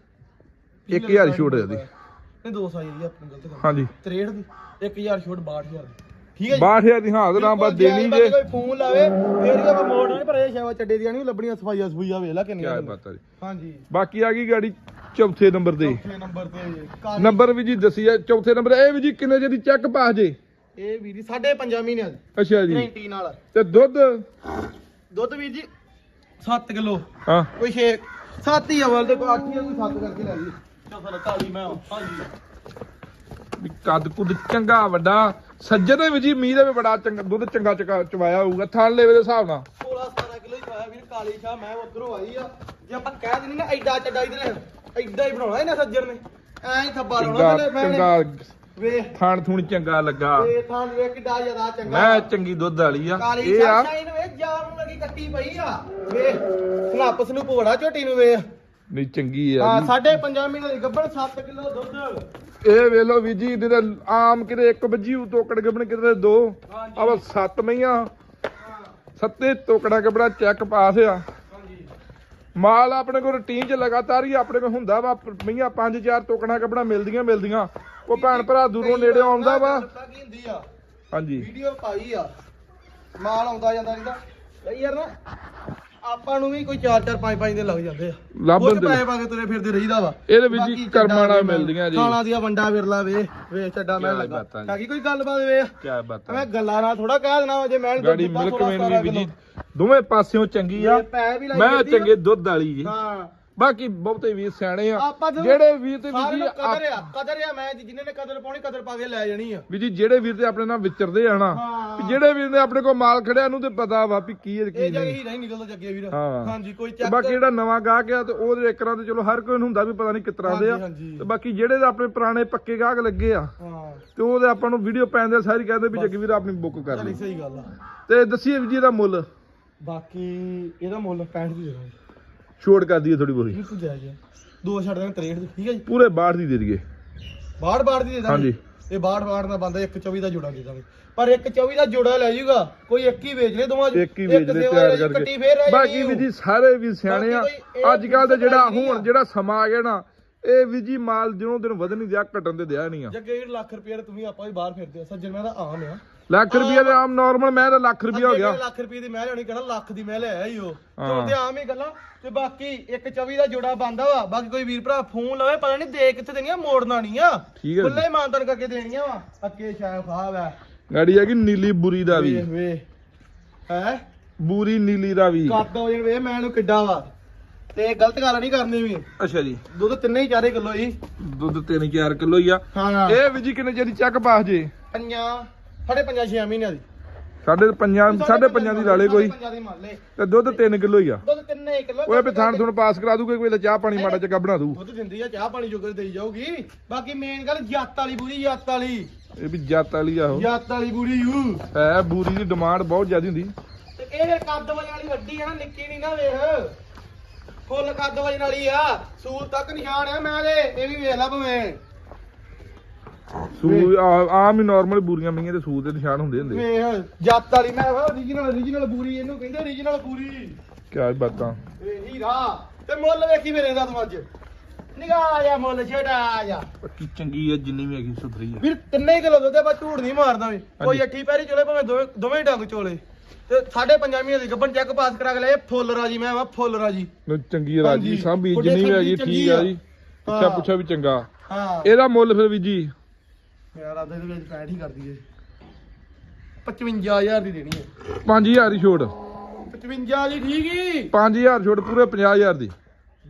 1000 ਛੋਟ ਦੇ ਦੀ ਨਹੀਂ 200 ਦੀ ਆਪਣੀ ਗਲਤ ਗੱਲ ਹਾਂਜੀ। 63 ਦੀ। 1000 ਛੋਟ 62000 ਦੀ। ਠੀਕ ਹੈ ਜੀ? 62000 ਦੀ ਹਾਂ ਨਾ ਬਸ ਦੇਣੀ ਜੇ। ਕੋਈ ਫੋਨ ਲਾਵੇ ਫੇਰ ਹੀ ਆਪਾਂ ਮੋੜ ਨਹੀਂ ਪਰ ਇਹ ਸ਼ਾਵਾ ਚੱਡੇ ਦੀਆਂ ਨਹੀਂ ਲੱਭਣੀਆਂ ਸਫਾਈਆ ਸਫੂਈਆ ਵੇਖ ਲੈ ਕਿੰਨੀਆਂ ਬਾਤ ਹਾਂਜੀ। ਬਾਕੀ ਆ ਗਈ ਗਾੜੀ। ਚੌਥੇ ਨੰਬਰ ਤੇ। ਚੌਥੇ ਨੰਬਰ ਤੇ ਕਾਲੀ- ਨੰਬਰ ਵੀ ਜੀ ਦੱਸੀ ਆ ਚੌਥੇ ਨੰਬਰ। ਇਹ ਵੀ ਜੀ ਕਿੰਨੇ ਜਿਹਦੀ ਚੈੱਕ ਪਾਸ ਜੇ? ਇਹ ਵੀਰ ਜੀ ਸਾਢੇ ਪੰਜਾਂ ਮਹੀਨਿਆਂ ਦੀ। ਅੱਛਾ ਜੀ। ਗਰੰਟੀ ਨਾਲ। ਤੇ ਦੁੱਧ? ਦੁੱਧ ਵੀਰ ਜੀ 7 ਕਿਲੋ। ਹਾਂ। ਕੋਈ 6 7 ਹੀ ਅਵਲ ਤੇ ਕੋਈ 8 ਹੀ ਆ, ਕੋਈ 7 ਕਰਕੇ ਲੈ ਜੀ। ਚਲ ਕਾਲੀ ਮੈਂ ਹਾਂਜੀ। ਵੀ ਕੱਦ ਕੁੱਦ ਚੰਗਾ ਵੱਡਾ। ਸੱਜਣ ਦੇ ਵੀ ਜੀ ਮੀਂਹ ਦੇ ਵੀ ਬੜਾ ਚੰਗਾ ਦੁੱਧ ਚੰਗਾ ਚਕਾ ਚਵਾਇਆ ਹੋਊਗਾ ਥਣ ਲੈਵੇ ਦੇ ਹਿਸਾਬ ਨਾਲ। 16 17 ਕਿਲੋ ਹੀ ਪਾਇਆ ਵੀਰ ਕਾਲੀ ਸ਼ਾਹ ਮੈਂ ਉਧਰੋਂ ਆਈ ਆ। ਜੇ ਆਪਾਂ ਕਹਿ ਦਿੰਦੇ ਨਾ ਐਡਾ ਚੱਡਾ ਇਧਰ ਐਡਾ ਹੀ ਬਣਾਉਣਾ ਇਹਨਾਂ ਸੱਜਣ ਨੇ। ਐਂ ਹੀ ਥੱਬਾ ਲਾਉਣਾ ਚੰਗਾ ਮੈਂ ਚੰਗਾ ਵੇ ਥਣ ਥੁਣ ਚੰਗਾ ਲੱਗਾ। ਵੇ ਥਾਂ ਵੇ ਕਿੱਡਾ ਜ਼ਿਆਦਾ ਚੰਗਾ ਮੈਂ ਚੰਗੀ ਦੁੱਧ ਵਾਲੀ ਆ। ਕਾਲੀ ਇਹ ਆ। ਸ਼ਾਈਨ ਵੇ ਜਾਨ ਨੂੰ ਲੱਗੀ ਕੱਟੀ ਪਈ ਆ। ਵੇ ਸਨਾਪਸ ਨੂੰ ਪੋੜਾ ਝੋਟੀ ਨੂੰ ਵੇ ਨਹੀਂ ਚੰਗੀ ਆ ਹਾਂ ਜੀ। ਸਾਢੇ ਪੰਜਾਂ ਮਹੀਨੇ ਦੀ ਗੱਬੜ 7 ਕਿਲੋ ਦੁੱਧ। ਇਹ ਵੇਖ ਲਓ ਵੀ ਜੀ ਇਹਦੇ ਆਮ ਕਿਤੇ ਇੱਕ ਵੱਜੀ ਤੋਕੜ ਗੱਬਣ ਕਿਤੇ ਦੋ। ਹਾਂਜੀ। ਆਵਾ ਸੱਤ ਮਈਆਂ ਸੱਤੇ ਤੋਕੜਾ ਗੱਬੜਾ ਚੈੱਕ ਪਾਸ ਆ। ਮਾਲ ਆਪਣੇ ਕੋਲ ਰੁਟੀਨ 'ਚ ਲਗਾਤਾਰ ਹੀ ਆਪਣੇ ਕੋਲ ਹੁੰਦਾ ਵਾ ਮਈਆਂ ਪੰਜ ਚਾਰ ਤੋਕੜਾ ਗੱਬੜਾ ਮਿਲਦੀਆਂ ਮਿਲਦੀਆਂ। ਉਹ ਭੈਣ ਭਰਾ ਦੂਰੋਂ ਨੇੜੇ ਆਉਂਦਾ ਵਾ। ਪਤਾ ਕੀ ਹੁੰਦੀ ਆ? ਹਾਂਜੀ। ਵੀਡੀਓ ਪਾਈ ਆ। ਮਾਲ ਆਉਂਦਾ ਜਾਂਦਾ ਰਹਿੰਦਾ ਕਈ ਯਾਰ ਨਾ ਆਪਾਂ ਨੂੰ ਵੀ ਕੋਈ 4 4 5 5 ਦਿਨ ਲੱਗ ਜਾਂਦੇ ਆ। ਦੇ ਪੈਸੇ ਪਾ ਕੇ ਤੁਰੇ ਫਿਰਦੇ ਰਹੀਦਾ ਵਾ। ਇਹਦੇ ਵਿੱਚ ਬਾਕੀ ਜੀ ਕਰਮਾਂ ਨਾਲ ਚੱਡਾ ਮਿਲਦੀਆਂ ਜੀ। ਖਾਣਾ ਦੀਆਂ ਵੰਡਾ ਵਿਰਲਾ ਵੇ ਵੇ ਛੱਡਾ ਮੈਂ ਲੱਗਾ। ਤਾਂ ਕੀ ਕੋਈ ਗੱਲਬਾਤ ਵੇ। ਕੀ ਬਾਤ ਮੈਂ ਗੱਲਾਂ ਨਾਲ ਥੋੜਾ ਕਹਿ ਦੇਣਾ ਜੇ ਮੈਂ ਗਾੜੀ ਮਿਲਕ ਵੇਨ ਵੀ ਜੀ। ਦੋਵੇਂ ਪਾਸਿਓਂ ਚੰਗੀ ਆ। ਪੈ ਵੀ ਲਾਈ ਮੈਂ ਆ। ਚੰਗੇ ਦੁੱਧ ਵਾਲੀ ਜੀ। ਹਾਂ। ਬਾਕੀ ਬਹੁਤੇ ਵੀਰ ਸਿਆਣੇ ਆ। ਆਪਾਂ ਤਾਂ- ਜਿਹੜੇ ਵੀਰ ਤੇ ਵੀ ਸਾਰਿਆਂ ਜੀ ਨੂੰ ਕਦਰ ਆ ਕਦਰ ਆ ਮੈਂ ਜਿਨ੍ਹਾਂ ਨੇ ਕਦਰ ਪਾਉਣੀ ਕਦਰ ਪਾ ਕੇ ਲੈ ਜਾਣੀ ਆ। ਵੀ ਜੀ ਜਿਹੜੇ ਵੀਰ ਤੇ ਆਪਣੇ ਨਾਲ ਵਿਚਰਦੇ ਆ ਨਾ ਹਾਂ। ਵੀ ਜਿਹੜੇ ਵੀਰ ਨੇ ਆਪਣੇ ਕੋਲ ਮਾਲ ਖੜਿਆ ਨੂੰ ਤੇ ਪਤਾ ਵਾ ਵੀ ਕੀ ਹੈ ਤੇ ਕੀ ਇਹ ਜਗ੍ਹਾ ਨਹੀਂ। ਹੀ ਨਹੀਂ ਨਿਕਲਦਾ ਜੱਗੇ ਵੀਰ। ਹਾਂ। ਹਾਂਜੀ ਕੋਈ ਤੇ ਚੱਕ ਬਾਕੀ ਜਿਹੜਾ ਨਵਾਂ ਗਾਹਕ ਆ ਤੇ ਉਹਦੇ ਇੱਕ ਤਰ੍ਹਾਂ ਤੇ ਚਲੋ ਹਰ ਕੋਈ ਨੂੰ ਹੁੰਦਾ ਵੀ ਪਤਾ ਨਹੀਂ ਕਿਸ ਤਰ੍ਹਾਂ ਦੇ ਆ। ਹਾਂਜੀ, ਹਾਂਜੀ। ਤੇ ਬਾਕੀ ਜਿਹੜੇ ਤਾਂ ਆਪਣੇ ਪੁਰਾਣੇ ਪੱਕੇ ਗਾਹਕ ਲੱਗੇ ਆ ਹਾਂ। ਤੇ ਉਹਦੇ ਆਪਾਂ ਨੂੰ ਵੀਡੀਓ ਪੈਂਦੇ ਸਾਰੀ ਕਹਿੰਦੇ ਵੀ ਜੱਗੀ ਵੀਰ ਆਪਣੀ ਬੁੱਕ ਕਰ ਚਲੀ ਲਈ। ਸਹੀ ਗੱਲ ਆ। ਤੇ ਦੱਸੀਏ ਵੀ ਜੀ ਇਹਦਾ ਮੁੱਲ। ਬਾਕੀ ਇਹਦਾ ਮੁੱਲ 65 ਦੀ ਦੇ ਦਾਂਗੇ। ਛੋਟ ਕਰ ਦਈਏ ਥੋੜੀ ਬੋਰੀ ਬਿਲਕੁਲ ਜਾਇਜ਼ ਆ ਦੋ ਛੱਡ ਦਾਂਗੇ 63 ਦੀ ਠੀਕ ਹੈ ਜੀ? ਪੂਰੇ 62 ਦੀ ਦੇ ਦਈਏ। ਬਾੜ ਬਾੜ ਦੀ ਦੇ ਦਾਂਗੇ। ਹਾਂਜੀ। ਇਹ ਬਾੜ ਬਾੜ ਦਾ ਬੰਦਾ 124 ਦਾ ਜੋੜਾ ਦੇ ਦਾਂਗੇ। ਪਰ 124 ਦਾ ਜੋੜਾ ਲੈ ਜਾਊਗਾ ਕੋਈ ਇੱਕ ਹੀ ਵੇਚ ਲੈ ਦੋਵਾਂ। ਇੱਕ ਹੀ ਵੇਚ ਦੇ ਸੇਵਾ ਤਿਆਰ ਕਰਕੇ। ਬਾਕੀ ਵੀ। ਜੀ ਸਾਰੇ ਵੀ ਸਿਆਣੇ ਆ। ਅੱਜ ਕੱਲ ਤੇ ਜਿਹੜਾ ਹੁਣ। ਜਿਹੜਾ ਸਮਾਂ ਆ ਗਿਆ ਨਾ ਇਹ ਵੀ ਜੀ ਮਾਲ ਦਿਨੋਂ ਦਿਨ ਵਧਣ ਨਹੀਂ ਦਿਆ ਘਟਣ ਤੇ ਦਿਆ ਨਹੀਂ ਆ। ਜੱਗੇ ਵੀਰ ਲੱਖ ਰੁਪਏ ਤੁਸੀਂ ਆਪਾਂ ਵੀ ਬਾਹਰ ਫਿਰਦੇ ਆ ਸੱਜਣ ਮੈਂ ਤਾਂ ਆਮ ਆ। ਲੱਖ ਰੁਪਏ ਦੇ ਆਮ ਨਾਰਮਲ ਮੈਂ ਤਾਂ ਲੱਖ ਰੁਪਏ ਹੋ ਗਿਆ। ਲੱਖ ਰੁਪਏ ਦੀ ਮੈਂ ਲੈਣੀ ਕਹਿੰਦਾ ਲੱਖ ਦੀ ਮੈਂ ਲੈ ਹੀ ਉਹ। ਤੇ ਆਮ ਹੀ ਗੱਲਾਂ ਤੇ ਬਾਕੀ 124 ਦਾ ਜੋੜਾ ਬੰਦਾ ਵਾ ਬਾਕੀ ਕੋਈ ਵੀਰ ਭਰਾ ਫੋਨ ਲਵੇ ਪਤਾ ਨਹੀਂ ਦੇ ਕਿੱਥੇ ਦੇਣੀਆਂ ਮੋੜਨਾ ਨਹੀਂ ਆ। ਜੀ। ਖੁੱਲੇ ਮਾਨਤਨ ਕਰਕੇ ਦੇਣੀਆਂ ਵਾ ਅੱਕੇ ਸ਼ਾਇਦ ਖਾਵ ਹੈ ਗਾੜੀ ਹੈਗੀ ਨੀਲੀ ਬੁਰੀ ਦਾ ਵੀ। ਹੈ? ਬੂਰੀ ਨੀਲੀ ਦਾ ਵੀ। ਕੱਦ ਹੋ ਜਾਣ ਵੇ ਮੈਂ ਇਹਨੂੰ ਕਿੱਡਾ ਵਾ। ਤੇ ਗਲਤ ਗੱਲ ਨਹੀਂ ਕਰਨੀ ਵੀ। ਅੱਛਾ ਜੀ। ਦੁੱਧ ਤਿੰਨੇ ਹੀ ਚਾਰੇ ਕਿਲੋ ਹੀ ਦੁੱਧ 3-4 ਕਿਲੋ ਹੀ ਆ। ਇਹ ਵੀ ਜੀ ਕਿੰਨੇ ਜਿਹੜੀ ਚੱਕ ਪਾਸ ਜੇ? ਪੰਜਾਂ ਸਾਢੇ ਪੰਜਾਂ ਛੇ ਮਹੀਨਿਆਂ ਦੀ। ਸਾਢੇ ਪੰਜਾਂ ਸਾਢੇ ਪੰਜਾਂ ਦੀ ਲਾਲੇ ਕੋਈ। ਪੰਜਾਂ ਦੀ ਮੰਨ ਲੈ। ਤੇ ਦੁੱਧ 3 ਕਿਲੋ ਹੀ ਆ। ਦੁੱਧ ਤਿੰਨੇ ਹੀ ਕਿਲੋ ਓਏ ਵੀ ਥਾਣ ਥੁਣ ਪਾਸ ਕਰਾ ਦੂਗੇ ਕੋਈ ਤਾਂ ਚਾਹ ਪਾਣੀ ਮਾੜਾ ਚੰਗਾ ਬਣਾ ਦੂ ਦੁੱਧ ਦਿੰਦੀ ਆ ਚਾਹ ਪਾਣੀ ਜੋਗਰ ਦੇਈ ਜਾਊਗੀ। ਬਾਕੀ ਮੇਨ ਗੱਲ ਜੱਤ ਵਾਲੀ ਬੂਰੀ ਜੱਤ ਵਾਲੀ। ਇਹ ਵੀ ਜੱਤ ਵਾਲੀ ਆ ਉਹ। ਜੱਤ ਵਾਲੀ ਬੂਰੀ ਯੂ ਹੈ ਬੂਰੀ ਦੀ ਡਿਮਾਂਡ ਬਹੁਤ ਜ਼ਿਆਦਾ ਹੁੰਦੀ। ਤੇ ਇਹ ਫਿਰ ਕੱਦ ਵਜਣ ਵਾਲੀ ਵੱਡੀ ਆ ਨਾ ਨਿੱਕੀ ਨਹੀਂ ਨਾ ਵੇਖ। ਫੁੱਲ ਕੱਦ ਵਜਣ ਵਾਲੀ ਆ। ਸੂਲ ਤੱਕ ਨਿਸ਼ਾਨ ਆ ਮੈਂ ਦੇ ਇਹ ਵੀ ਵੇਖ ਲੈ ਭਵੇਂ। ਸੂ ਆ- ਆਮ ਹੀ ਨਾਰਮਲ ਬੂਰੀਆਂ ਮਈਆਂ ਦੇ ਸੂ ਦੇ ਨਿਸ਼ਾਨ ਹੁੰਦੇ ਹੁੰਦੇ ਵੇਖ ਜੱਤ ਵਾਲੀ ਮੈਂ ਓਰੀਜਨਲ ਓਰੀਜਨਲ ਬੂਰੀ ਇਹਨੂੰ ਕਹਿੰਦੇ ਓਰੀਜਨਲ ਬੂਰੀ। ਕਿਆ ਬਾਤਾਂ। ਵੇ ਹੀਰਾ ਤੇ ਮੁੱਲ ਵੇਖੀ ਮੇਰੇ ਦਾ ਤੂੰ ਅੱਜ। ਨਿਗਾਹ ਆ ਮੁੱਲ ਛੇੜਾ ਆ ਜਾ। ਪੱਕੀ ਚੰਗੀ ਹੈ ਜਿੰਨੀ ਵੀ ਹੈਗੀ ਸੁਥਰੀ ਆ। ਵੀਰ ਤਿੰਨੇ ਕਿਲੋ ਦੁੱਧ ਆ, ਆਪਾਂ ਝੂੜ ਨਹੀਂ ਮਾਰਦਾ ਵੀ। ਕੋਈ ਹਾਂਜੀ। ਅੱਠੀ ਪੈਰੀ ਚੋਲੇ ਭਾਵੇਂ ਦੋਵੇਂ ਦੋਵੇਂ ਹੀ ਡੰਗ ਚੋਲੇ। ਤੇ ਸਾਢੇ ਪੰਜਾਂ ਮਹੀਨੇ ਦੀ ਗੱਬਨ ਚੈੱਕ ਪਾਸ ਕਰਾ ਕੇ ਲਿਆ ਫੁੱਲ ਰਾਜੀ ਮੈਂ ਵਾ ਫੁੱਲ ਰਾਜੀ। ਚੰਗੀ ਰਾਜੀ ਹਾਂਜੀ। ਸਾਂਭੀ ਜਿੰਨੀ ਵੀ ਹੈਗੀ ਠੀਕ ਆ। ਜੀ। ਪੁੱਛਾ। ਪੁੱਛਾ ਵੀ ਚੰਗਾ। ਹਾਂ। ਇਹਦਾ ਮੁੱਲ ਫਿਰ ਵੀ ਜੀ ਯਾਰ ਆਦੇ ਦੇ ਵਿੱਚ ਪੈਂਠ ਹੀ ਕਰ ਦਈਏ। 55000 ਦੀ ਦੇਣੀ ਹੈ। 5000 ਦੀ ਛੋਟ। 55 ਦੀ ਠੀਕ ਹੀ। 5000 ਛੋਟ ਪੂਰੇ 50000 ਦੀ।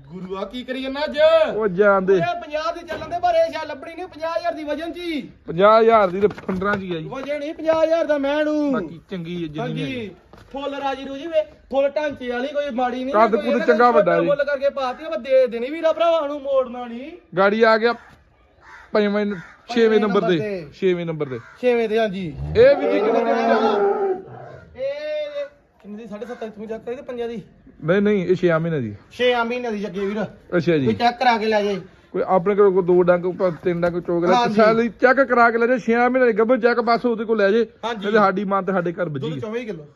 ਗੁਰੂਆ ਕੀ ਕਰੀ ਜੰਨਾ ਅੱਜ? ਉਹ ਜਾਂਦੇ ਇਹ 50 ਦੀ ਚੱਲਣ ਦੇ ਪਰ ਇਹ ਸ਼ਾ ਲੱਭਣੀ ਨਹੀਂ 50000 ਦੀ ਵਜਨ ਚ ਹੀ। 50000 ਦੀ ਤੇ ਫੰਡਰਾਂ ਚ ਹੀ ਆ ਜੀ। ਵਜਨ ਨਹੀਂ 50000 ਦਾ ਮੈਂ ਨੂੰ। ਬਾਕੀ ਚੰਗੀ ਹੈ ਜਿੰਨੀ ਹਾਂਜੀ। ਹੈ ਫੁੱਲ ਰਾਜੀ ਰੂਜੀ ਵੇ ਫੁੱਲ ਢਾਂਚੇ ਵਾਲੀ ਕੋਈ ਮਾੜੀ ਨਹੀਂ ਕੱਦ ਕੋਈ ਕੁੱਦ ਇਹਨਾਂ ਚੰਗਾ ਵੱਡਾ ਜੀ। ਮੁੱਲ ਕਰਕੇ ਪਾਤੀ ਆਪਾਂ ਦੇ ਦੇਣੀ ਵੀਰਾ ਭਰਾਵਾਂ ਨੂੰ ਮੋੜਨਾ ਨਹੀਂ। ਗਾੜੀ ਆ ਗਿਆ। ਪੰਜਵੇਂ ਛੇਵੇਂ ਨੰਬਰ ਤੇ ਨੰਬਰ ਤੇ। ਛੇਵੇਂ ਨੰਬਰ ਤੇ ਛੇਵੇਂ ਦੇ ਹਾਂਜੀ। ਇਹ ਵੀ ਜੀ ਕਿੰਨੇ ਦੀ ਆ? ਇਹ ਕਿੰਨੇ ਦੀ? 7.5 ਤੂੰ ਚੈੱਕ ਕਰੀ ਤੇ ਪੰਜਾਂ ਦੀ? ਨਹੀਂ ਨਹੀਂ ਇਹ 6 ਮਹੀਨੇ ਦੀ 6 ਮਹੀਨੇ ਦੀ ਜੱਗੇ ਵੀਰ। ਅੱਛਾ ਕੋਈ ਜੀ ਚੈੱਕ ਕਰਾ ਕੇ ਲੈ ਜਾਈ ਕੋਈ ਆਪਣੇ ਕੋਲ ਕੋਈ ਦੋ ਡੰਗ ਤਿੰਨ ਡੰਗ ਚੋਕ ਲੈ ਹਾਂਜੀ। ਸਾਲੀ ਚੈੱਕ ਕਰਾ ਕੇ ਲੈ ਜੇ 6 ਮਹੀਨੇ ਦੀ ਗੱਭਰ ਚੈੱਕ ਬਸ ਉਹਦੇ ਕੋਲ ਲੈ ਜੇ। ਤੇ ਸਾਡੀ ਮਾਂ ਤੇ ਸਾਡੇ ਘਰ ਵੱਜੀ 24 ਕਿਲੋ।